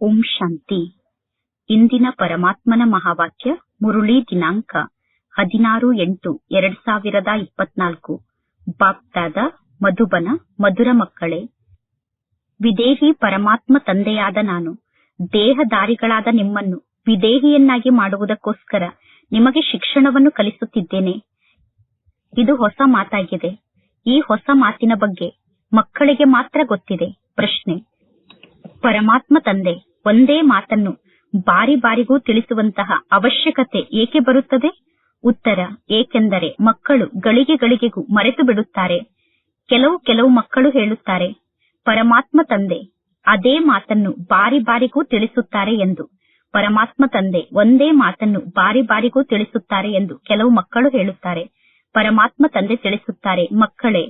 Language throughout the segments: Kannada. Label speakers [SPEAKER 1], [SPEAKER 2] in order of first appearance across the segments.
[SPEAKER 1] ಓಂ ಶಾಂತಿ. ಇಂದಿನ ಪರಮಾತ್ಮನ ಮಹಾವಾಕ್ಯ ಮುರುಳಿ ದಿನಾಂಕ ಹದಿನಾರು ಎಂಟು ಎರಡ್ ಸಾವಿರದ ಇಪ್ಪತ್ನಾಲ್ಕು. ಬಾಪ್ತಾದ ಮಧುಬನ ಮಧುರ ಮಕ್ಕಳೇ, ವಿದೇಹಿ ಪರಮಾತ್ಮ ತಂದೆಯಾದ ನಾನು, ದೇಹದಾರಿಗಳಾದ ನಿಮ್ಮನ್ನು ವಿದೇಹಿಯನ್ನಾಗಿ ಮಾಡುವುದಕ್ಕೋಸ್ಕರ ನಿಮಗೆ ಶಿಕ್ಷಣವನ್ನು ಕಲಿಸುತ್ತಿದ್ದೇನೆ. ಇದು ಹೊಸ ಮಾತಾಗಿದೆ. ಈ ಹೊಸ ಮಾತಿನ ಬಗ್ಗೆ ಮಕ್ಕಳಿಗೆ ಮಾತ್ರ ಗೊತ್ತಿದೆ. ಪ್ರಶ್ನೆ, ಪರಮಾತ್ಮ ತಂದೆ ಒಂದೇ ಮಾತನ್ನು ಬಾರಿ ಬಾರಿಗೂ ತಿಳಿಸುವಂತಹ ಅವಶ್ಯಕತೆ ಏಕೆ ಬರುತ್ತದೆ? ಉತ್ತರ, ಏಕೆಂದರೆ ಮಕ್ಕಳು ಗಳಿಗೆ ಗಳಿಗೆಗೂ ಮರೆತು ಬಿಡುತ್ತಾರೆ. ಕೆಲವು ಕೆಲವು ಮಕ್ಕಳು ಹೇಳುತ್ತಾರೆ, ಪರಮಾತ್ಮ ತಂದೆ, ಅದೇ ಮಾತನ್ನು ಬಾರಿ ಬಾರಿಗೂ ತಿಳಿಸುತ್ತಾರೆ ಎಂದು. ಪರಮಾತ್ಮ ತಂದೆ ಒಂದೇ ಮಾತನ್ನು ಬಾರಿ ಬಾರಿಗೂ ತಿಳಿಸುತ್ತಾರೆ ಎಂದು ಕೆಲವು ಮಕ್ಕಳು ಹೇಳುತ್ತಾರೆ. ಪರಮಾತ್ಮ ತಂದೆ ತಿಳಿಸುತ್ತಾರೆ, ಮಕ್ಕಳೇ,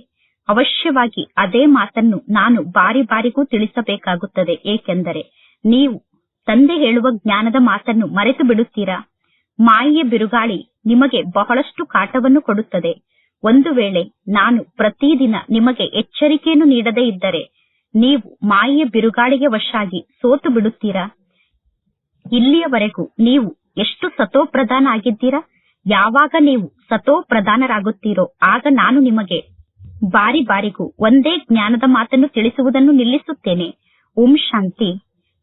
[SPEAKER 1] ಅವಶ್ಯವಾಗಿ ಅದೇ ಮಾತನ್ನು ನಾನು ಬಾರಿ ಬಾರಿಗೂ ತಿಳಿಸಬೇಕಾಗುತ್ತದೆ. ಏಕೆಂದರೆ ನೀವು ತಂದೆ ಹೇಳುವ ಜ್ಞಾನದ ಮಾತನ್ನು ಮರೆತು ಬಿಡುತ್ತೀರಾ? ಮಾಯೆಯ ಬಿರುಗಾಳಿ ನಿಮಗೆ ಬಹಳಷ್ಟು ಕಾಟವನ್ನು ಕೊಡುತ್ತದೆ. ಒಂದು ವೇಳೆ ನಾನು ಪ್ರತಿದಿನ ನಿಮಗೆ ಎಚ್ಚರಿಕೆಯನ್ನು ನೀಡದೇ ಇದ್ದರೆ ನೀವು ಮಾಯೆಯ ಬಿರುಗಾಳಿಗೆ ವಶಾಗಿ ಸೋತು ಬಿಡುತ್ತೀರಾ? ಇಲ್ಲಿಯವರೆಗೂ ನೀವು ಎಷ್ಟು ಸತೋ ಪ್ರಧಾನ ಆಗಿದ್ದೀರಾ ಯಾವಾಗ ನೀವು ಸತೋ ಪ್ರಧಾನರಾಗುತ್ತೀರೋ ಆಗ ನಾನು ನಿಮಗೆ ಬಾರಿ ಬಾರಿಗೂ ಒಂದೇ ಜ್ಞಾನದ ಮಾತನ್ನು ತಿಳಿಸುವುದನ್ನು ನಿಲ್ಲಿಸುತ್ತೇನೆ. ಓಂ ಶಾಂತಿ.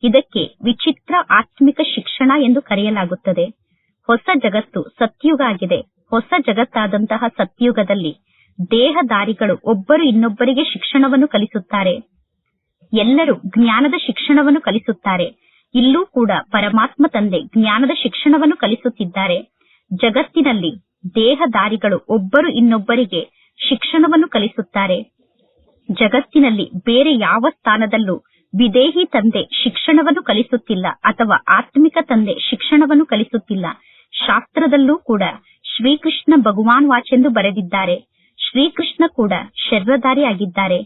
[SPEAKER 1] ಇದಕ್ಕೆ ವಿಚಿತ್ರ ಆತ್ಮಿಕ ಶಿಕ್ಷಣ ಎಂದು ಕರೆಯಲಾಗುತ್ತದೆ. ಹೊಸ ಜಗತ್ತು ಸತ್ಯುಗ ಆಗಿದೆ. ಹೊಸ ಜಗತ್ತಾದಂತಹ ಸತ್ಯುಗದಲ್ಲಿ ದೇಹದಾರಿಗಳು ಒಬ್ಬರು ಇನ್ನೊಬ್ಬರಿಗೆ ಶಿಕ್ಷಣವನ್ನು ಕಲಿಸುತ್ತಾರೆ. ಎಲ್ಲರೂ ಜ್ಞಾನದ ಶಿಕ್ಷಣವನ್ನು ಕಲಿಸುತ್ತಾರೆ. ಇಲ್ಲೂ ಕೂಡ ಪರಮಾತ್ಮ ತಂದೆ ಜ್ಞಾನದ ಶಿಕ್ಷಣವನ್ನು ಕಲಿಸುತ್ತಿದ್ದಾರೆ. ಜಗತ್ತಿನಲ್ಲಿ ದೇಹದಾರಿಗಳು ಒಬ್ಬರು ಇನ್ನೊಬ್ಬರಿಗೆ ಶಿಕ್ಷಣವನ್ನು ಕಲಿಸುತ್ತಾರೆ. ಜಗತ್ತಿನಲ್ಲಿ ಬೇರೆ ಯಾವ ಸ್ಥಾನದಲ್ಲೂ ವಿದೇಹಿ ತಂದೆ ಶಿಕ್ಷಣವನ್ನು ಕಲಿಸುತ್ತಿಲ್ಲ ಅಥವಾ ಆತ್ಮಿಕ ತಂದೆ ಶಿಕ್ಷಣವನ್ನು ಕಲಿಸುತ್ತಿಲ್ಲ. ಶಾಸ್ತ್ರದಲ್ಲೂ ಕೂಡ ಶ್ರೀಕೃಷ್ಣ ಭಗವಾನ್ ವಾಚೆಂದು ಬರೆದಿದ್ದಾರೆ. ಶ್ರೀಕೃಷ್ಣ ಕೂಡ ಶರ್ವಧಾರಿಯಾಗಿದ್ದಾರೆ.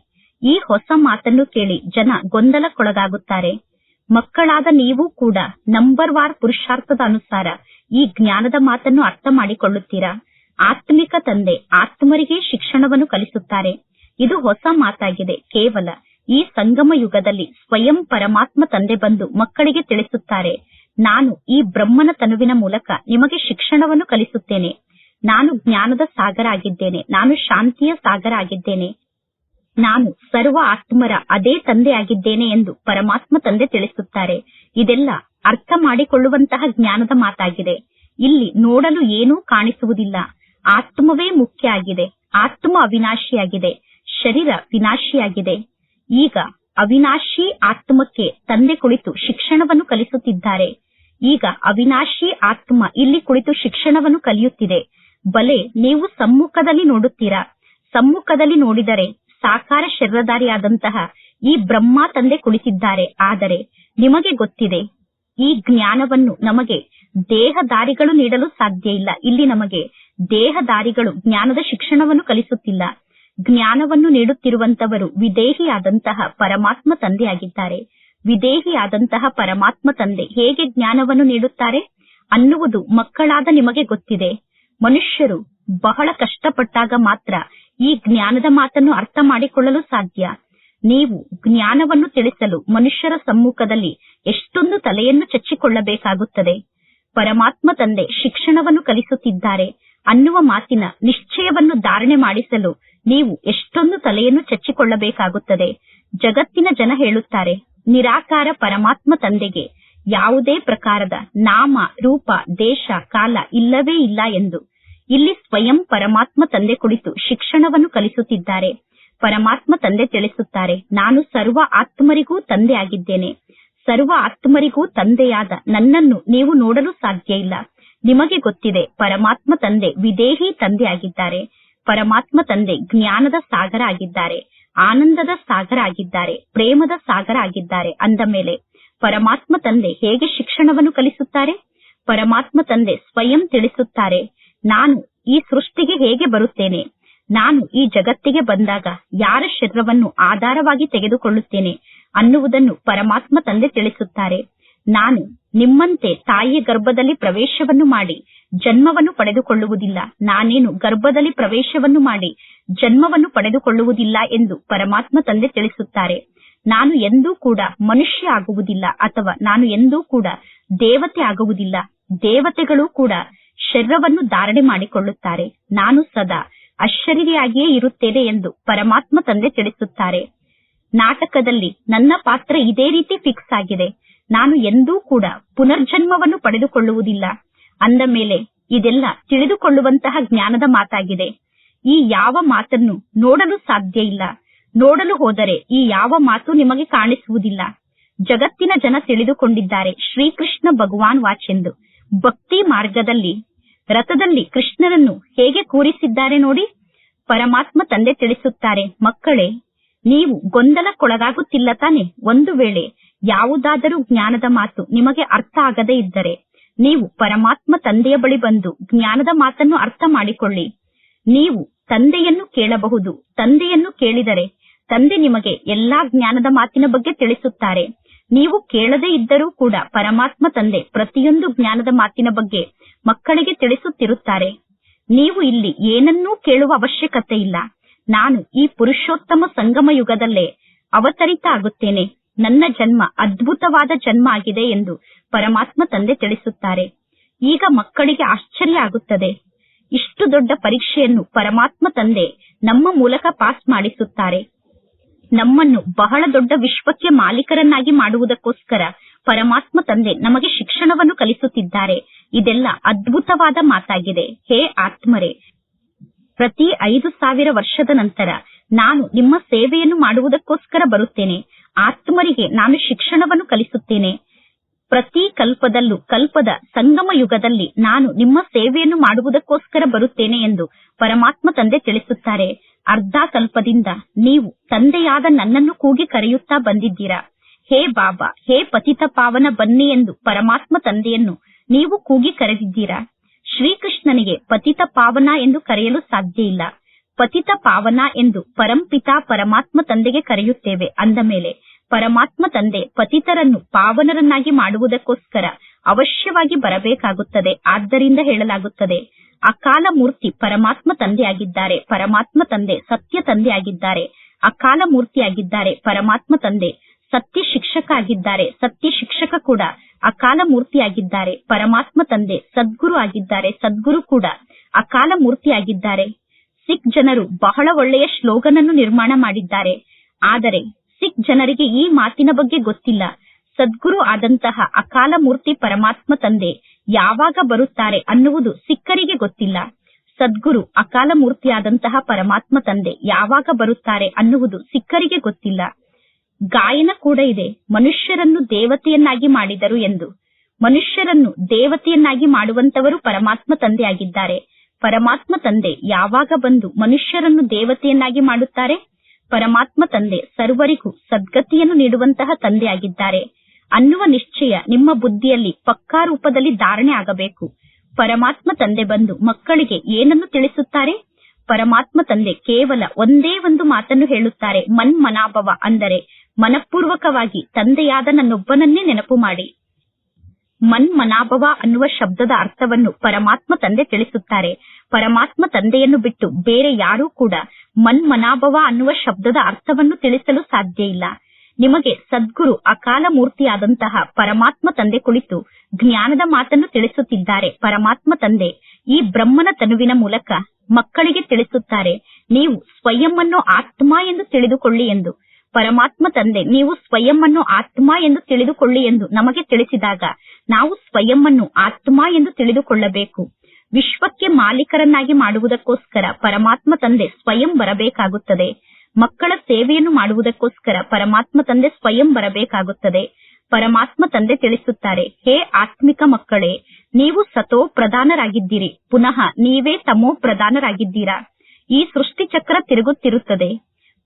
[SPEAKER 1] ಈ ಹೊಸ ಮಾತನ್ನು ಕೇಳಿ ಜನ ಗೊಂದಲಕ್ಕೊಳಗಾಗುತ್ತಾರೆ. ಮಕ್ಕಳಾದ ನೀವು ಕೂಡ ನಂಬರ್ ವಾರ್ ಪುರುಷಾರ್ಥದ ಅನುಸಾರ ಈ ಜ್ಞಾನದ ಮಾತನ್ನು ಅರ್ಥ ಮಾಡಿಕೊಳ್ಳುತ್ತೀರಾ? ಆತ್ಮಿಕ ತಂದೆ ಆತ್ಮರಿಗೆ ಶಿಕ್ಷಣವನ್ನು ಕಲಿಸುತ್ತಾರೆ. ಇದು ಹೊಸ ಮಾತಾಗಿದೆ. ಕೇವಲ ಈ ಸಂಗಮ ಯುಗದಲ್ಲಿ ಸ್ವಯಂ ಪರಮಾತ್ಮ ತಂದೆ ಬಂದು ಮಕ್ಕಳಿಗೆ ತಿಳಿಸುತ್ತಾರೆ. ನಾನು ಈ ಬ್ರಹ್ಮನ ತನುವಿನ ಮೂಲಕ ನಿಮಗೆ ಶಿಕ್ಷಣವನ್ನು ಕಲಿಸುತ್ತೇನೆ. ನಾನು ಜ್ಞಾನದ ಸಾಗರ ಆಗಿದ್ದೇನೆ ನಾನು ಶಾಂತಿಯ ಸಾಗರ ಆಗಿದ್ದೇನೆ ನಾನು ಸರ್ವ ಆತ್ಮರ ಅದೇ ತಂದೆ ಆಗಿದ್ದೇನೆ ಎಂದು ಪರಮಾತ್ಮ ತಂದೆ ತಿಳಿಸುತ್ತಾರೆ. ಇದೆಲ್ಲ ಅರ್ಥ ಮಾಡಿಕೊಳ್ಳುವಂತಹ ಜ್ಞಾನದ ಮಾತಾಗಿದೆ. ಇಲ್ಲಿ ನೋಡಲು ಏನೂ ಕಾಣಿಸುವುದಿಲ್ಲ. ಆತ್ಮವೇ ಮುಖ್ಯ ಆಗಿದೆ. ಆತ್ಮ ಅವಿನಾಶಿಯಾಗಿದೆ. ಶರೀರ ವಿನಾಶಿಯಾಗಿದೆ. ಈಗ ಅವಿನಾಶಿ ಆತ್ಮಕ್ಕೆ ತಂದೆ ಕುಳಿತು ಶಿಕ್ಷಣವನ್ನು ಕಲಿಸುತ್ತಿದ್ದಾರೆ. ಈಗ ಅವಿನಾಶಿ ಆತ್ಮ ಇಲ್ಲಿ ಕುಳಿತು ಶಿಕ್ಷಣವನ್ನು ಕಲಿಯುತ್ತಿದೆ. ಬಲೆ, ನೀವು ಸಮ್ಮುಖದಲ್ಲಿ ನೋಡುತ್ತೀರಾ? ಸಮ್ಮುಖದಲ್ಲಿ ನೋಡಿದರೆ ಸಾಕಾರ ಶರೀರಧಾರಿಯಾದಂತಹ ಈ ಬ್ರಹ್ಮ ತಂದೆ ಕುಳಿತಿದ್ದಾರೆ. ಆದರೆ ನಿಮಗೆ ಗೊತ್ತಿದೆ, ಈ ಜ್ಞಾನವನ್ನು ನಮಗೆ ದೇಹದಾರಿಗಳು ನೀಡಲು ಸಾಧ್ಯ ಇಲ್ಲ. ಇಲ್ಲಿ ನಮಗೆ ದೇಹದಾರಿಗಳು ಜ್ಞಾನದ ಶಿಕ್ಷಣವನ್ನು ಕಲಿಸುತ್ತಿಲ್ಲ. ಜ್ಞಾನವನ್ನು ನೀಡುತ್ತಿರುವಂತವರು ವಿದೇಹಿಯಾದಂತಹ ಪರಮಾತ್ಮ ತಂದೆಯಾಗಿದ್ದಾರೆ. ವಿದೇಹಿಯಾದಂತಹ ಪರಮಾತ್ಮ ತಂದೆ ಹೇಗೆ ಜ್ಞಾನವನ್ನು ನೀಡುತ್ತಾರೆ? ಅನ್ನುವುದು ಮಕ್ಕಳಾದ ನಿಮಗೆ ಗೊತ್ತಿದೆ. ಮನುಷ್ಯರು ಬಹಳ ಕಷ್ಟಪಟ್ಟಾಗ ಮಾತ್ರ ಈ ಜ್ಞಾನದ ಮಾತನ್ನು ಅರ್ಥ ಮಾಡಿಕೊಳ್ಳಲು ಸಾಧ್ಯ. ನೀವು ಜ್ಞಾನವನ್ನು ತಿಳಿಸಲು ಮನುಷ್ಯರ ಸಮ್ಮುಖದಲ್ಲಿ ಎಷ್ಟೊಂದು ತಲೆಯನ್ನು ಚಚ್ಚಿಕೊಳ್ಳಬೇಕಾಗುತ್ತದೆ. ಪರಮಾತ್ಮ ತಂದೆ ಶಿಕ್ಷಣವನ್ನು ಕಲಿಸುತ್ತಿದ್ದಾರೆ ಅನ್ನುವ ಮಾತಿನ ನಿಶ್ಚಯವನ್ನು ಧಾರಣೆ ಮಾಡಿಸಲು ನೀವು ಎಷ್ಟೊಂದು ತಲೆಯನ್ನು ಚಚ್ಚಿಕೊಳ್ಳಬೇಕಾಗುತ್ತದೆ. ಜಗತ್ತಿನ ಜನ ಹೇಳುತ್ತಾರೆ, ನಿರಾಕಾರ ಪರಮಾತ್ಮ ತಂದೆಗೆ, ಯಾವುದೇ ಪ್ರಕಾರದ ನಾಮ, ರೂಪ, ದೇಶ, ಕಾಲ ಇಲ್ಲವೇ ಇಲ್ಲ ಎಂದು. ಇಲ್ಲಿ ಸ್ವಯಂ ಪರಮಾತ್ಮ ತಂದೆ ಕುಳಿತು ಶಿಕ್ಷಣವನ್ನು ಕಲಿಸುತ್ತಿದ್ದಾರೆ. ಪರಮಾತ್ಮ ತಂದೆ ತಿಳಿಸುತ್ತಾರೆ, ನಾನು ಸರ್ವ ಆತ್ಮರಿಗೂ ತಂದೆ ಆಗಿದ್ದೇನೆ. ಸರ್ವ ಆತ್ಮರಿಗೂ ತಂದೆಯಾದ ನನ್ನನ್ನು ನೀವು ನೋಡಲು ಸಾಧ್ಯ ಇಲ್ಲ. ನಿಮಗೆ ಗೊತ್ತಿದೆ, ಪರಮಾತ್ಮ ತಂದೆ ವಿದೇಹಿ ತಂದೆ ಆಗಿದ್ದಾರೆ ಪರಮಾತ್ಮ ತಂದೆ ಜ್ಞಾನದ ಸಾಗರ ಆಗಿದ್ದಾರೆ, ಆನಂದದ ಸಾಗರ ಆಗಿದ್ದಾರೆ, ಪ್ರೇಮದ ಸಾಗರ ಆಗಿದ್ದಾರೆ ಅಂದ ಮೇಲೆ ಪರಮಾತ್ಮ ತಂದೆ ಹೇಗೆ ಶಿಕ್ಷಣವನ್ನು ಕಲಿಸುತ್ತಾರೆ? ಪರಮಾತ್ಮ ತಂದೆ ಸ್ವಯಂ ತಿಳಿಸುತ್ತಾರೆ, ನಾನು ಈ ಸೃಷ್ಟಿಗೆ ಹೇಗೆ ಬರುತ್ತೇನೆ? ನಾನು ಈ ಜಗತ್ತಿಗೆ ಬಂದಾಗ ಯಾರ ಶರೀರವನ್ನು ಆಧಾರವಾಗಿ ತೆಗೆದುಕೊಳ್ಳುತ್ತೇನೆ ಅನ್ನುವುದನ್ನು ಪರಮಾತ್ಮ ತಂದೆ ತಿಳಿಸುತ್ತಾರೆ. ನಾನು ನಿಮ್ಮಂತೆ ತಾಯಿಯ ಗರ್ಭದಲ್ಲಿ ಪ್ರವೇಶವನ್ನು ಮಾಡಿ ಜನ್ಮವನ್ನು ಪಡೆದುಕೊಳ್ಳುವುದಿಲ್ಲ. ನಾನೇನು ಗರ್ಭದಲ್ಲಿ ಪ್ರವೇಶವನ್ನು ಮಾಡಿ ಜನ್ಮವನ್ನು ಪಡೆದುಕೊಳ್ಳುವುದಿಲ್ಲ ಎಂದು ಪರಮಾತ್ಮ ತಂದೆ ತಿಳಿಸುತ್ತಾರೆ. ನಾನು ಎಂದೂ ಕೂಡ ಮನುಷ್ಯ ಆಗುವುದಿಲ್ಲ ಅಥವಾ ನಾನು ಎಂದೂ ಕೂಡ ದೇವತೆ ಆಗುವುದಿಲ್ಲ. ದೇವತೆಗಳು ಕೂಡ ಶರೀರವನ್ನು ಧಾರಣೆ ಮಾಡಿಕೊಳ್ಳುತ್ತಾರೆ. ನಾನು ಸದಾ ಅಶರೀರಿಯಾಗಿಯೇ ಇರುತ್ತೇನೆ ಎಂದು ಪರಮಾತ್ಮ ತಂದೆ ತಿಳಿಸುತ್ತಾರೆ. ನಾಟಕದಲ್ಲಿ ನನ್ನ ಪಾತ್ರ ಇದೇ ರೀತಿ ಫಿಕ್ಸ್ ಆಗಿದೆ. ನಾನು ಎಂದೂ ಕೂಡ ಪುನರ್ಜನ್ಮವನ್ನು ಪಡೆದುಕೊಳ್ಳುವುದಿಲ್ಲ. ಅಂದ ಮೇಲೆ ಇದೆಲ್ಲ ತಿಳಿದುಕೊಳ್ಳುವಂತಹ ಜ್ಞಾನದ ಮಾತಾಗಿದೆ. ಈ ಯಾವ ಮಾತನ್ನು ನೋಡಲು ಸಾಧ್ಯ ಇಲ್ಲ. ನೋಡಲು ಹೋದರೆ ಈ ಯಾವ ಮಾತು ನಿಮಗೆ ಕಾಣಿಸುವುದಿಲ್ಲ. ಜಗತ್ತಿನ ಜನ ತಿಳಿದುಕೊಂಡಿದ್ದಾರೆ, ಶ್ರೀಕೃಷ್ಣ ಭಗವಾನ್ ವಾಚೆಂದು. ಭಕ್ತಿ ಮಾರ್ಗದಲ್ಲಿ, ರಥದಲ್ಲಿ ಕೃಷ್ಣನನ್ನು ಹೇಗೆ ಕೂರಿಸಿದ್ದಾರೆ ನೋಡಿ. ಪರಮಾತ್ಮ ತಂದೆ ತಿಳಿಸುತ್ತಾರೆ, ಮಕ್ಕಳೇ, ನೀವು ಗೊಂದಲಕ್ಕೊಳಗಾಗುತ್ತಿಲ್ಲ ತಾನೆ. ಒಂದು ವೇಳೆ ಯಾವುದಾದರೂ ಜ್ಞಾನದ ಮಾತು ನಿಮಗೆ ಅರ್ಥ ಆಗದೇ ಇದ್ದರೆ ನೀವು ಪರಮಾತ್ಮ ತಂದೆಯ ಬಳಿ ಬಂದು ಜ್ಞಾನದ ಮಾತನ್ನು ಅರ್ಥ ಮಾಡಿಕೊಳ್ಳಿ. ನೀವು ತಂದೆಯನ್ನು ಕೇಳಬಹುದು. ತಂದೆಯನ್ನು ಕೇಳಿದರೆ ತಂದೆ ನಿಮಗೆ ಎಲ್ಲಾ ಜ್ಞಾನದ ಮಾತಿನ ಬಗ್ಗೆ ತಿಳಿಸುತ್ತಾರೆ. ನೀವು ಕೇಳದೇ ಇದ್ದರೂ ಕೂಡ ಪರಮಾತ್ಮ ತಂದೆ ಪ್ರತಿಯೊಂದು ಜ್ಞಾನದ ಮಾತಿನ ಬಗ್ಗೆ ಮಕ್ಕಳಿಗೆ ತಿಳಿಸುತ್ತಿರುತ್ತಾರೆ. ನೀವು ಇಲ್ಲಿ ಏನನ್ನೂ ಕೇಳುವ ಅವಶ್ಯಕತೆ ಇಲ್ಲ. ನಾನು ಈ ಪುರುಷೋತ್ತಮ ಸಂಗಮ ಯುಗದಲ್ಲೇ ಅವತರಿತ ಆಗುತ್ತೇನೆ. ನನ್ನ ಜನ್ಮ ಅದ್ಭುತವಾದ ಜನ್ಮ ಆಗಿದೆ ಎಂದು ಪರಮಾತ್ಮ ತಂದೆ ತಿಳಿಸುತ್ತಾರೆ. ಈಗ ಮಕ್ಕಳಿಗೆ ಆಶ್ಚರ್ಯ ಆಗುತ್ತದೆ. ಇಷ್ಟು ದೊಡ್ಡ ಪರೀಕ್ಷೆಯನ್ನು ಪರಮಾತ್ಮ ತಂದೆ ನಮ್ಮ ಮೂಲಕ ಪಾಸ್ ಮಾಡಿಸುತ್ತಾರೆ. ನಮ್ಮನ್ನು ಬಹಳ ದೊಡ್ಡ ವಿಶ್ವಕ್ಕೆ ಮಾಲೀಕರನ್ನಾಗಿ ಮಾಡುವುದಕ್ಕೋಸ್ಕರ ಪರಮಾತ್ಮ ತಂದೆ ನಮಗೆ ಶಿಕ್ಷಣವನ್ನು ಕಲಿಸುತ್ತಿದ್ದಾರೆ. ಇದೆಲ್ಲ ಅದ್ಭುತವಾದ ಮಾತಾಗಿದೆ. ಹೇ ಆತ್ಮರೇ! ಪ್ರತಿ ಐದು ಸಾವಿರ ವರ್ಷದ ನಂತರ ನಾನು ನಿಮ್ಮ ಸೇವೆಯನ್ನು ಮಾಡುವುದಕ್ಕೋಸ್ಕರ ಬರುತ್ತೇನೆ. ಆತ್ಮರಿಗೆ ನಾನು ಶಿಕ್ಷಣವನ್ನು ಕಲಿಸುತ್ತೇನೆ. ಪ್ರತಿ ಕಲ್ಪದಲ್ಲೂ, ಕಲ್ಪದ ಸಂಗಮ ಯುಗದಲ್ಲಿ ನಾನು ನಿಮ್ಮ ಸೇವೆಯನ್ನು ಮಾಡುವುದಕ್ಕೋಸ್ಕರ ಬರುತ್ತೇನೆ ಎಂದು ಪರಮಾತ್ಮ ತಂದೆ ತಿಳಿಸುತ್ತಾರೆ. ಅರ್ಧ ಕಲ್ಪದಿಂದ ನೀವು ತಂದೆಯಾದ ನನ್ನನ್ನು ಕೂಗಿ ಕರೆಯುತ್ತಾ ಬಂದಿದ್ದೀರಾ? ಹೇ ಬಾಬಾ, ಹೇ ಪತಿತ ಪಾವನ ಬನ್ನಿ ಎಂದು ಪರಮಾತ್ಮ ತಂದೆಯನ್ನು ನೀವು ಕೂಗಿ ಕರೆದಿದ್ದೀರಾ? ಶ್ರೀಕೃಷ್ಣನಿಗೆ ಪತಿತ ಪಾವನ ಎಂದು ಕರೆಯಲು ಸಾಧ್ಯ ಇಲ್ಲ. ಪತಿತ ಪಾವನ ಎಂದು ಪರಂಪಿತ ಪರಮಾತ್ಮ ತಂದೆಗೆ ಕರೆಯುತ್ತೇವೆ. ಅಂದ ಮೇಲೆ, ಪರಮಾತ್ಮ ತಂದೆ ಪತಿತರನ್ನು ಪಾವನರನ್ನಾಗಿ ಮಾಡುವುದಕ್ಕೋಸ್ಕರ ಅವಶ್ಯವಾಗಿ ಬರಬೇಕಾಗುತ್ತದೆ. ಆದ್ದರಿಂದ ಹೇಳಲಾಗುತ್ತದೆ, ಅಕಾಲ ಮೂರ್ತಿ ಪರಮಾತ್ಮ ತಂದೆಯಾಗಿದ್ದಾರೆ. ಪರಮಾತ್ಮ ತಂದೆ ಸತ್ಯ ತಂದೆಯಾಗಿದ್ದಾರೆ. ಅಕಾಲ ಮೂರ್ತಿಯಾಗಿದ್ದಾರೆ. ಪರಮಾತ್ಮ ತಂದೆ ಸತ್ಯ ಶಿಕ್ಷಕ ಆಗಿದ್ದಾರೆ ಸತ್ಯ ಶಿಕ್ಷಕ ಕೂಡ ಅಕಾಲ ಮೂರ್ತಿಯಾಗಿದ್ದಾರೆ. ಪರಮಾತ್ಮ ತಂದೆ ಸದ್ಗುರು ಆಗಿದ್ದಾರೆ. ಸದ್ಗುರು ಕೂಡ ಅಕಾಲ ಮೂರ್ತಿಯಾಗಿದ್ದಾರೆ. ಸಿಖ್ ಜನರು ಬಹಳ ಒಳ್ಳೆಯ ಶ್ಲೋಗನ್ ಅನ್ನು ನಿರ್ಮಾಣ ಮಾಡಿದ್ದಾರೆ. ಆದರೆ ಸಿಖ್ ಜನರಿಗೆ ಈ ಮಾತಿನ ಬಗ್ಗೆ ಗೊತ್ತಿಲ್ಲ. ಸದ್ಗುರು ಆದಂತಹ ಅಕಾಲ ಮೂರ್ತಿ ಪರಮಾತ್ಮ ತಂದೆ ಯಾವಾಗ ಬರುತ್ತಾರೆ ಅನ್ನುವುದು ಸಿಖ್ಖರಿಗೆ ಗೊತ್ತಿಲ್ಲ. ಸದ್ಗುರು ಅಕಾಲ ಮೂರ್ತಿಯಾದಂತಹ ಪರಮಾತ್ಮ ತಂದೆ ಯಾವಾಗ ಬರುತ್ತಾರೆ ಅನ್ನುವುದು ಸಿಖ್ಖರಿಗೆ ಗೊತ್ತಿಲ್ಲ. ಗಾಯನ ಕೂಡ ಇದೆ. ಮನುಷ್ಯರನ್ನು ದೇವತೆಯನ್ನಾಗಿ ಮಾಡಿದರು ಎಂದು. ಮನುಷ್ಯರನ್ನು ದೇವತೆಯನ್ನಾಗಿ ಮಾಡುವಂತವರು ಪರಮಾತ್ಮ ತಂದೆಯಾಗಿದ್ದಾರೆ ಪರಮಾತ್ಮ ತಂದೆ ಯಾವಾಗ ಬಂದು ಮನುಷ್ಯರನ್ನು ದೇವತೆಯನ್ನಾಗಿ ಮಾಡುತ್ತಾರೆ? ಪರಮಾತ್ಮ ತಂದೆ ಸರ್ವರಿಗೂ ಸದ್ಗತಿಯನ್ನು ನೀಡುವಂತಹ ತಂದೆಯಾಗಿದ್ದಾರೆ. ಅನ್ನುವ ನಿಶ್ಚಯ ನಿಮ್ಮ ಬುದ್ಧಿಯಲ್ಲಿ ಪಕ್ಕಾ ರೂಪದಲ್ಲಿ ಧಾರಣೆ ಆಗಬೇಕು. ಪರಮಾತ್ಮ ತಂದೆ ಬಂದು ಮಕ್ಕಳಿಗೆ ಏನನ್ನು ತಿಳಿಸುತ್ತಾರೆ? ಪರಮಾತ್ಮ ತಂದೆ ಕೇವಲ ಒಂದೇ ಒಂದು ಮಾತನ್ನು ಹೇಳುತ್ತಾರೆ ಮನ್ ಮನಾಭವ ಅಂದರೆ ಮನಪೂರ್ವಕವಾಗಿ ತಂದೆಯಾದ ನನ್ನೊಬ್ಬನನ್ನೇ ನೆನಪು ಮಾಡಿ. ಮನ್ ಮನಾಭವ ಅನ್ನುವ ಶಬ್ದದ ಅರ್ಥವನ್ನು ಪರಮಾತ್ಮ ತಂದೆ ತಿಳಿಸುತ್ತಾರೆ. ಪರಮಾತ್ಮ ತಂದೆಯನ್ನು ಬಿಟ್ಟು ಬೇರೆ ಯಾರೂ ಕೂಡ ಮನ್ ಮನಾಭವ ಅನ್ನುವ ಶಬ್ದದ ಅರ್ಥವನ್ನು ತಿಳಿಸಲು ಸಾಧ್ಯ ಇಲ್ಲ. ನಿಮಗೆ ಸದ್ಗುರು ಅಕಾಲ ಮೂರ್ತಿಯಾದಂತಹ ಪರಮಾತ್ಮ ತಂದೆ ಕುಳಿತು ಜ್ಞಾನದ ಮಾತನ್ನು ತಿಳಿಸುತ್ತಿದ್ದಾರೆ. ಪರಮಾತ್ಮ ತಂದೆ ಈ ಬ್ರಹ್ಮನ ತನುವಿನ ಮೂಲಕ ಮಕ್ಕಳಿಗೆ ತಿಳಿಸುತ್ತಾರೆ. ನೀವು ಸ್ವಯಂ ಅನ್ನು ಆತ್ಮ ಎಂದು ತಿಳಿದುಕೊಳ್ಳಿ ಎಂದು ಪರಮಾತ್ಮ ತಂದೆ, ನೀವು ಸ್ವಯಂ ಅನ್ನು ಆತ್ಮ ಎಂದು ತಿಳಿದುಕೊಳ್ಳಿ ಎಂದು ನಮಗೆ ತಿಳಿಸಿದಾಗ ನಾವು ಸ್ವಯಂ ಅನ್ನು ಆತ್ಮ ಎಂದು ತಿಳಿದುಕೊಳ್ಳಬೇಕು. ವಿಶ್ವಕ್ಕೆ ಮಾಲೀಕರನ್ನಾಗಿ ಮಾಡುವುದಕ್ಕೋಸ್ಕರ ಪರಮಾತ್ಮ ತಂದೆ ಸ್ವಯಂ ಬರಬೇಕಾಗುತ್ತದೆ. ಮಕ್ಕಳ ಸೇವೆಯನ್ನು ಮಾಡುವುದಕ್ಕೋಸ್ಕರ ಪರಮಾತ್ಮ ತಂದೆ ಸ್ವಯಂ ಬರಬೇಕಾಗುತ್ತದೆ. ಪರಮಾತ್ಮ ತಂದೆ ತಿಳಿಸುತ್ತಾರೆ, ಹೇ ಆತ್ಮಿಕ ಮಕ್ಕಳೇ, ನೀವು ಸತೋ ಪ್ರಧಾನರಾಗಿದ್ದೀರಿ. ಪುನಃ ನೀವೇ ತಮೋ ಪ್ರಧಾನರಾಗಿದ್ದೀರಾ? ಈ ಸೃಷ್ಟಿ ಚಕ್ರ ತಿರುಗುತ್ತಿರುತ್ತದೆ.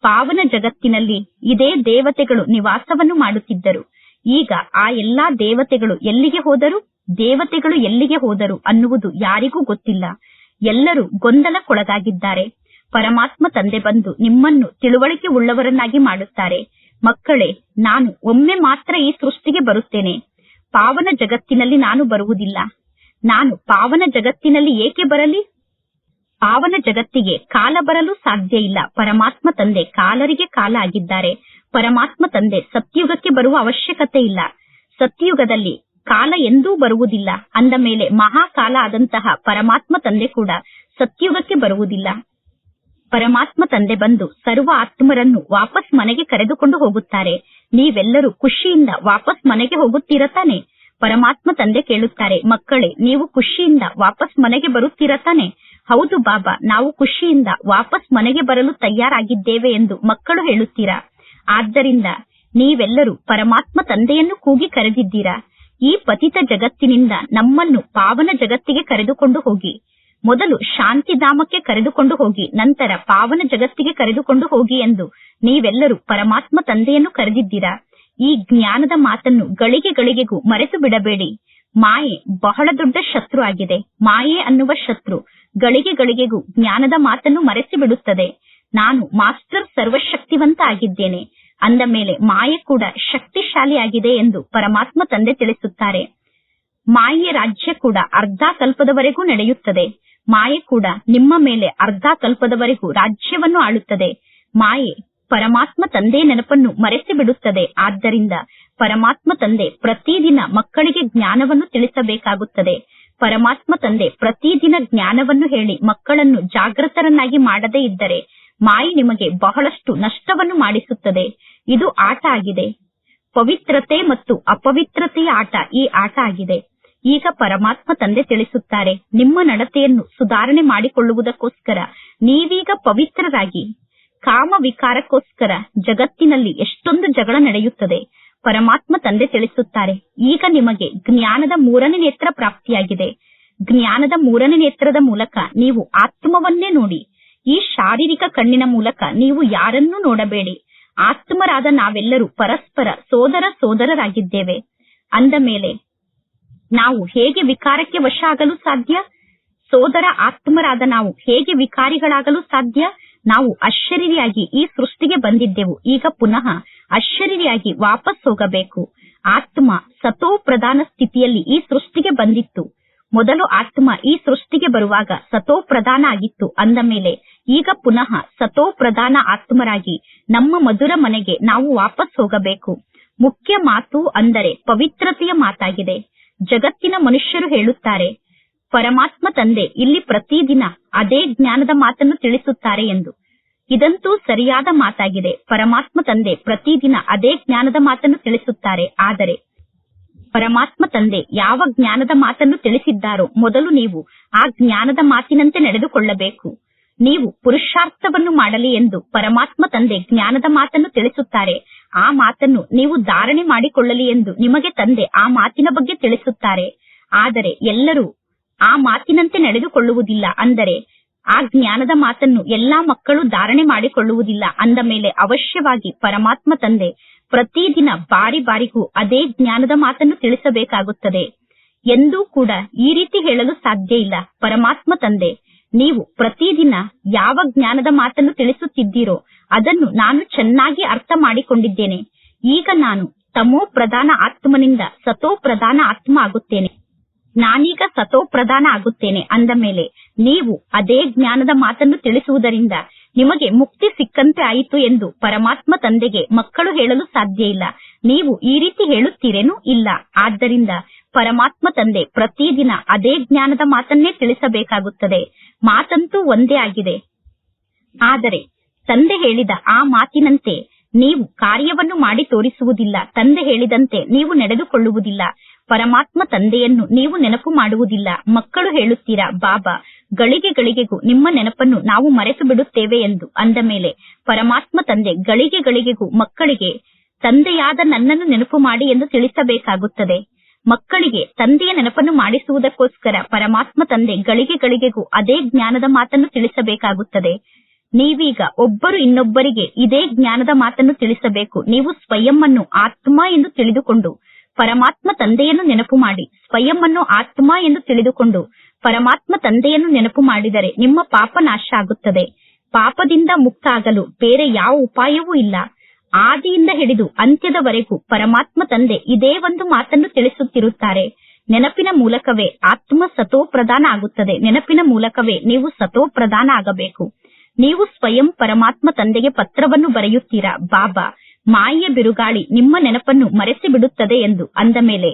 [SPEAKER 1] ಪಾವನ ಜಗತ್ತಿನಲ್ಲಿ ಇದೇ ದೇವತೆಗಳು ನಿವಾಸವನ್ನು ಮಾಡುತ್ತಿದ್ದರು. ಈಗ ಆ ಎಲ್ಲಾ ದೇವತೆಗಳು ಎಲ್ಲಿಗೆ ಹೋದರು? ದೇವತೆಗಳು ಎಲ್ಲಿಗೆ ಹೋದರು ಅನ್ನುವುದು ಯಾರಿಗೂ ಗೊತ್ತಿಲ್ಲ. ಎಲ್ಲರೂ ಗೊಂದಲಕ್ಕೊಳಗಾಗಿದ್ದಾರೆ. ಪರಮಾತ್ಮ ತಂದೆ ಬಂದು ನಿಮ್ಮನ್ನು ತಿಳುವಳಿಕೆ ಉಳ್ಳವರನ್ನಾಗಿ ಮಾಡುತ್ತಾರೆ. ಮಕ್ಕಳೇ, ನಾನು ಒಮ್ಮೆ ಮಾತ್ರ ಈ ಸೃಷ್ಟಿಗೆ ಬರುತ್ತೇನೆ. ಪಾವನ ಜಗತ್ತಿನಲ್ಲಿ ನಾನು ಬರುವುದಿಲ್ಲ. ನಾನು ಪಾವನ ಜಗತ್ತಿನಲ್ಲಿ ಏಕೆ ಬರಲಿ? ಪಾವನ ಜಗತ್ತಿಗೆ ಕಾಲ ಬರಲು ಸಾಧ್ಯ ಇಲ್ಲ. ಪರಮಾತ್ಮ ತಂದೆ ಕಾಲರಿಗೆ ಕಾಲ ಆಗಿದ್ದಾರೆ. ಪರಮಾತ್ಮ ತಂದೆ ಸತ್ಯುಗಕ್ಕೆ ಬರುವ ಅವಶ್ಯಕತೆ ಇಲ್ಲ. ಸತ್ಯುಗದಲ್ಲಿ ಕಾಲ ಎಂದೂ ಬರುವುದಿಲ್ಲ. ಅಂದ ಮೇಲೆ ಮಹಾಕಾಲ ಆದಂತಹ ಪರಮಾತ್ಮ ತಂದೆ ಕೂಡ ಸತ್ಯುಗಕ್ಕೆ ಬರುವುದಿಲ್ಲ. ಪರಮಾತ್ಮ ತಂದೆ ಬಂದು ಸರ್ವ ಆತ್ಮರನ್ನು ವಾಪಸ್ ಮನೆಗೆ ಕರೆದುಕೊಂಡು ಹೋಗುತ್ತಾರೆ. ನೀವೆಲ್ಲರೂ ಖುಷಿಯಿಂದ ವಾಪಸ್ ಮನೆಗೆ ಹೋಗುತ್ತೀರ ತಾನೆ? ಪರಮಾತ್ಮ ತಂದೆ ಕೇಳುತ್ತಾರೆ, ಮಕ್ಕಳೇ, ನೀವು ಖುಷಿಯಿಂದ ವಾಪಸ್ ಮನೆಗೆ ಬರುತ್ತೀರ ತಾನೆ? ಹೌದು ಬಾಬಾ, ನಾವು ಖುಷಿಯಿಂದ ವಾಪಸ್ ಮನೆಗೆ ಬರಲು ತಯಾರಾಗಿದ್ದೇವೆ ಎಂದು ಮಕ್ಕಳು ಹೇಳುತ್ತೀರಾ? ಆದ್ದರಿಂದ ನೀವೆಲ್ಲರೂ ಪರಮಾತ್ಮ ತಂದೆಯನ್ನು ಕೂಗಿ ಕರೆದಿದ್ದೀರಾ? ಈ ಪತಿತ ಜಗತ್ತಿನಿಂದ ನಮ್ಮನ್ನು ಪಾವನ ಜಗತ್ತಿಗೆ ಕರೆದುಕೊಂಡು ಹೋಗಿ. ಮೊದಲು ಶಾಂತಿಧಾಮಕ್ಕೆ ಕರೆದುಕೊಂಡು ಹೋಗಿ, ನಂತರ ಪಾವನ ಜಗತ್ತಿಗೆ ಕರೆದುಕೊಂಡು ಹೋಗಿ ಎಂದು ನೀವೆಲ್ಲರೂ ಪರಮಾತ್ಮ ತಂದೆಯನ್ನು ಕರೆದಿದ್ದೀರಾ? ಈ ಜ್ಞಾನದ ಮಾತನ್ನು ಗಳಿಗೆ ಗಳಿಗೆಗೂ ಮರೆತು ಬಿಡಬೇಡಿ. ಮಾಯೆ ಬಹಳ ದೊಡ್ಡ ಶತ್ರು ಆಗಿದೆ. ಮಾಯೆ ಅನ್ನುವ ಶತ್ರು ಗಳಿಗೆ ಗಳಿಗೆಗೂ ಜ್ಞಾನದ ಮಾತನ್ನು ಮರೆಸಿ ಬಿಡುತ್ತದೆ. ನಾನು ಮಾಸ್ಟರ್ ಸರ್ವಶಕ್ತಿವಂತ ಆಗಿದ್ದೇನೆ ಅಂದ ಮೇಲೆ ಮಾಯೆ ಕೂಡ ಶಕ್ತಿಶಾಲಿಯಾಗಿದೆ ಎಂದು ಪರಮಾತ್ಮ ತಂದೆ ತಿಳಿಸುತ್ತಾರೆ. ಮಾಯೆಯ ರಾಜ್ಯ ಕೂಡ ಅರ್ಧ ಕಲ್ಪದವರೆಗೂ ನಡೆಯುತ್ತದೆ. ಮಾಯೆ ಕೂಡ ನಿಮ್ಮ ಮೇಲೆ ಅರ್ಧ ಕಲ್ಪದವರೆಗೂ ರಾಜ್ಯವನ್ನು ಆಳುತ್ತದೆ. ಮಾಯೆ ಪರಮಾತ್ಮ ತಂದೆ ನೆನಪನ್ನು ಮರೆಸಿ ಬಿಡುತ್ತದೆ. ಆದ್ದರಿಂದ ಪರಮಾತ್ಮ ತಂದೆ ಪ್ರತಿದಿನ ಮಕ್ಕಳಿಗೆ ಜ್ಞಾನವನ್ನು ತಿಳಿಸಬೇಕಾಗುತ್ತದೆ. ಪರಮಾತ್ಮ ತಂದೆ ಪ್ರತಿದಿನ ಜ್ಞಾನವನ್ನು ಹೇಳಿ ಮಕ್ಕಳನ್ನು ಜಾಗೃತರನ್ನಾಗಿ ಮಾಡದೇ ಇದ್ದರೆ ಮಾಯಿ ನಿಮಗೆ ಬಹಳಷ್ಟು ನಷ್ಟವನ್ನು ಮಾಡಿಸುತ್ತದೆ. ಇದು ಆಟ ಆಗಿದೆ. ಪವಿತ್ರತೆ ಮತ್ತು ಅಪವಿತ್ರತೆಯ ಆಟ ಈ ಆಟ ಆಗಿದೆ. ಈಗ ಪರಮಾತ್ಮ ತಂದೆ ತಿಳಿಸುತ್ತಾರೆ, ನಿಮ್ಮ ನಡತೆಯನ್ನು ಸುಧಾರಣೆ ಮಾಡಿಕೊಳ್ಳುವುದಕ್ಕೋಸ್ಕರ ನೀವೀಗ ಪವಿತ್ರರಾಗಿ. ಕಾಮ ವಿಕಾರಕ್ಕೋಸ್ಕರ ಜಗತ್ತಿನಲ್ಲಿ ಎಷ್ಟೊಂದು ಜಗಳ ನಡೆಯುತ್ತದೆ. ಪರಮಾತ್ಮ ತಂದೆ ತಿಳಿಸುತ್ತಾರೆ. ಈಗ ನಿಮಗೆ ಜ್ಞಾನದ ಮೂರನೇ ನೇತ್ರ ಪ್ರಾಪ್ತಿಯಾಗಿದೆ. ಜ್ಞಾನದ ಮೂರನೇ ನೇತ್ರದ ಮೂಲಕ ನೀವು ಆತ್ಮವನ್ನೇ ನೋಡಿ. ಈ ಶಾರೀರಿಕ ಕಣ್ಣಿನ ಮೂಲಕ ನೀವು ಯಾರನ್ನೂ ನೋಡಬೇಡಿ. ಆತ್ಮರಾದ ನಾವೆಲ್ಲರೂ ಪರಸ್ಪರ ಸೋದರ ಸೋದರರಾಗಿದ್ದೇವೆ. ಅಂದ ಮೇಲೆ, ನಾವು ಹೇಗೆ ವಿಕಾರಕ್ಕೆ ವಶ ಆಗಲು ಸಾಧ್ಯ? ಸೋದರ ಆತ್ಮರಾದ ನಾವು ಹೇಗೆ ವಿಕಾರಿಗಳಾಗಲು ಸಾಧ್ಯ? ನಾವು ಅಶರೀರಿಯಾಗಿ ಈ ಸೃಷ್ಟಿಗೆ ಬಂದಿದ್ದೆವು. ಈಗ ಪುನಃ ಅಶರೀರಿಯಾಗಿ ವಾಪಸ್ ಹೋಗಬೇಕು. ಆತ್ಮ ಸತೋ ಪ್ರಧಾನ ಸ್ಥಿತಿಯಲ್ಲಿ ಈ ಸೃಷ್ಟಿಗೆ ಬಂದಿತ್ತು. ಮೊದಲು ಆತ್ಮ ಈ ಸೃಷ್ಟಿಗೆ ಬರುವಾಗ ಸತೋ ಪ್ರಧಾನ ಆಗಿತ್ತು ಅಂದ ಮೇಲೆ ಈಗ ಪುನಃ ಸತೋ ಪ್ರಧಾನ ಆತ್ಮರಾಗಿ ನಮ್ಮ ಮಧುರ ಮನೆಗೆ ನಾವು ವಾಪಸ್ ಹೋಗಬೇಕು. ಮುಖ್ಯ ಮಾತು ಅಂದರೆ ಪವಿತ್ರತೆಯ ಮಾತಾಗಿದೆ. ಜಗತ್ತಿನ ಮನುಷ್ಯರು ಹೇಳುತ್ತಾರೆ ಪರಮಾತ್ಮ ತಂದೆ ಇಲ್ಲಿ ಪ್ರತಿದಿನ ಅದೇ ಜ್ಞಾನದ ಮಾತನ್ನು ತಿಳಿಸುತ್ತಾರೆ ಎಂದು. ಇದಂತೂ ಸರಿಯಾದ ಮಾತಾಗಿದೆ. ಪರಮಾತ್ಮ ತಂದೆ ಪ್ರತಿದಿನ ಅದೇ ಜ್ಞಾನದ ಮಾತನ್ನು ತಿಳಿಸುತ್ತಾರೆ. ಆದರೆ ಪರಮಾತ್ಮ ತಂದೆ ಯಾವ ಜ್ಞಾನದ ಮಾತನ್ನು ತಿಳಿಸಿದ್ದಾರೋ ಮೊದಲು ನೀವು ಆ ಜ್ಞಾನದ ಮಾತಿನಂತೆ ನಡೆದುಕೊಳ್ಳಬೇಕು. ನೀವು ಪುರುಷಾರ್ಥವನ್ನು ಮಾಡಲಿ ಎಂದು ಪರಮಾತ್ಮ ತಂದೆ ಜ್ಞಾನದ ಮಾತನ್ನು ತಿಳಿಸುತ್ತಾರೆ. ಆ ಮಾತನ್ನು ನೀವು ಧಾರಣೆ ಮಾಡಿಕೊಳ್ಳಲಿ ಎಂದು ನಿಮಗೆ ತಂದೆ ಆ ಮಾತಿನ ಬಗ್ಗೆ ತಿಳಿಸುತ್ತಾರೆ. ಆದರೆ ಎಲ್ಲರೂ ಆ ಮಾತಿನಂತೆ ನಡೆದುಕೊಳ್ಳುವುದಿಲ್ಲ ಅಂದರೆ ಆ ಜ್ಞಾನದ ಮಾತನ್ನು ಎಲ್ಲಾ ಮಕ್ಕಳು ಧಾರಣೆ ಮಾಡಿಕೊಳ್ಳುವುದಿಲ್ಲ ಅಂದ ಮೇಲೆ ಅವಶ್ಯವಾಗಿ ಪರಮಾತ್ಮ ತಂದೆ ಪ್ರತಿದಿನ ಬಾರಿ ಬಾರಿಗೂ ಅದೇ ಜ್ಞಾನದ ಮಾತನ್ನು ತಿಳಿಸಬೇಕಾಗುತ್ತದೆ. ಎಂದೂ ಕೂಡ ಈ ರೀತಿ ಹೇಳಲು ಸಾಧ್ಯ ಇಲ್ಲ. ಪರಮಾತ್ಮ ತಂದೆ, ನೀವು ಪ್ರತಿದಿನ ಯಾವ ಜ್ಞಾನದ ಮಾತನ್ನು ತಿಳಿಸುತ್ತಿದ್ದೀರೋ ಅದನ್ನು ನಾನು ಚೆನ್ನಾಗಿ ಅರ್ಥ ಮಾಡಿಕೊಂಡಿದ್ದೇನೆ. ಈಗ ನಾನು ತಮೋ ಪ್ರಧಾನ ಆತ್ಮನಿಂದ ಸತೋ ಪ್ರಧಾನ ಆತ್ಮ ಆಗುತ್ತೇನೆ. ನಾನೀಗ ಸತೋಪ್ರಧಾನ ಆಗುತ್ತೇನೆ ಅಂದ ಮೇಲೆ ನೀವು ಅದೇ ಜ್ಞಾನದ ಮಾತನ್ನು ತಿಳಿಸುವುದರಿಂದ ನಿಮಗೆ ಮುಕ್ತಿ ಸಿಕ್ಕಂತೆ ಆಯಿತು ಎಂದು ಪರಮಾತ್ಮ ತಂದೆಗೆ ಮಕ್ಕಳು ಹೇಳಲು ಸಾಧ್ಯ ಇಲ್ಲ. ನೀವು ಈ ರೀತಿ ಹೇಳುತ್ತೀರೇನೂ ಇಲ್ಲ. ಆದ್ದರಿಂದ ಪರಮಾತ್ಮ ತಂದೆ ಪ್ರತಿದಿನ ಅದೇ ಜ್ಞಾನದ ಮಾತನ್ನೇ ತಿಳಿಸಬೇಕಾಗುತ್ತದೆ. ಮಾತಂತೂ ಒಂದೇ ಆಗಿದೆ. ಆದರೆ ತಂದೆ ಹೇಳಿದ ಆ ಮಾತಿನಂತೆ ನೀವು ಕಾರ್ಯವನ್ನು ಮಾಡಿ ತೋರಿಸುವುದಿಲ್ಲ. ತಂದೆ ಹೇಳಿದಂತೆ ನೀವು ನಡೆದುಕೊಳ್ಳುವುದಿಲ್ಲ. ಪರಮಾತ್ಮ ತಂದೆಯನ್ನು ನೀವು ನೆನಪು ಮಾಡುವುದಿಲ್ಲ. ಮಕ್ಕಳು ಹೇಳುತ್ತೀರಾ, ಬಾಬಾ, ಗಳಿಗೆ ಗಳಿಗೆಗೂ ನಿಮ್ಮ ನೆನಪನ್ನು ನಾವು ಮರೆತು ಬಿಡುತ್ತೇವೆ ಎಂದು ಅಂದ ಮೇಲೆ ಪರಮಾತ್ಮ ತಂದೆ, ಗಳಿಗೆ ಗಳಿಗೆಗೂ ಮಕ್ಕಳಿಗೆ ತಂದೆಯಾದ ನನ್ನನ್ನು ನೆನಪು ಮಾಡಿ ಎಂದು ತಿಳಿಸಬೇಕಾಗುತ್ತದೆ. ಮಕ್ಕಳಿಗೆ ತಂದೆಯ ನೆನಪನ್ನು ಮಾಡಿಸುವುದಕ್ಕೋಸ್ಕರ ಪರಮಾತ್ಮ ತಂದೆ, ಗಳಿಗೆ ಗಳಿಗೆಗೂ ಅದೇ ಜ್ಞಾನದ ಮಾತನ್ನು ತಿಳಿಸಬೇಕಾಗುತ್ತದೆ. ನೀವೀಗ ಒಬ್ಬರು ಇನ್ನೊಬ್ಬರಿಗೆ ಇದೇ ಜ್ಞಾನದ ಮಾತನ್ನು ತಿಳಿಸಬೇಕು. ನೀವು ಸ್ವಯಂ ಅನ್ನು ಆತ್ಮ ಎಂದು ತಿಳಿದುಕೊಂಡು ಪರಮಾತ್ಮ ತಂದೆಯನ್ನು ನೆನಪು ಮಾಡಿ. ಸ್ವಯಂ ಅನ್ನು ಆತ್ಮ ಎಂದು ತಿಳಿದುಕೊಂಡು ಪರಮಾತ್ಮ ತಂದೆಯನ್ನು ನೆನಪು ಮಾಡಿದರೆ ನಿಮ್ಮ ಪಾಪ ನಾಶ ಆಗುತ್ತದೆ. ಪಾಪದಿಂದ ಮುಕ್ತ ಆಗಲು ಬೇರೆ ಯಾವ ಉಪಾಯವೂ ಇಲ್ಲ. ಆದಿಯಿಂದ ಹಿಡಿದು ಅಂತ್ಯದವರೆಗೂ ಪರಮಾತ್ಮ ತಂದೆ ಇದೇ ಒಂದು ಮಾತನ್ನು ತಿಳಿಸುತ್ತಿರುತ್ತಾರೆ. ನೆನಪಿನ ಮೂಲಕವೇ ಆತ್ಮ ಸತೋ ಪ್ರಧಾನ ಆಗುತ್ತದೆ. ನೆನಪಿನ ಮೂಲಕವೇ ನೀವು ಸತೋ ಪ್ರಧಾನ ಆಗಬೇಕು. ನೀವು ಸ್ವಯಂ ಪರಮಾತ್ಮ ತಂದೆಗೆ ಪತ್ರವನ್ನು ಬರೆಯುತ್ತೀರಾ? ಬಾಬಾ ಮಾಯೆಯ ಬಿರುಗಾಳಿ ನಿಮ್ಮ ನೆನಪನ್ನು ಮರೆಸಿ ಬಿಡುತ್ತದೆ ಎಂದು ಅಂದ ಮೇಲೆ,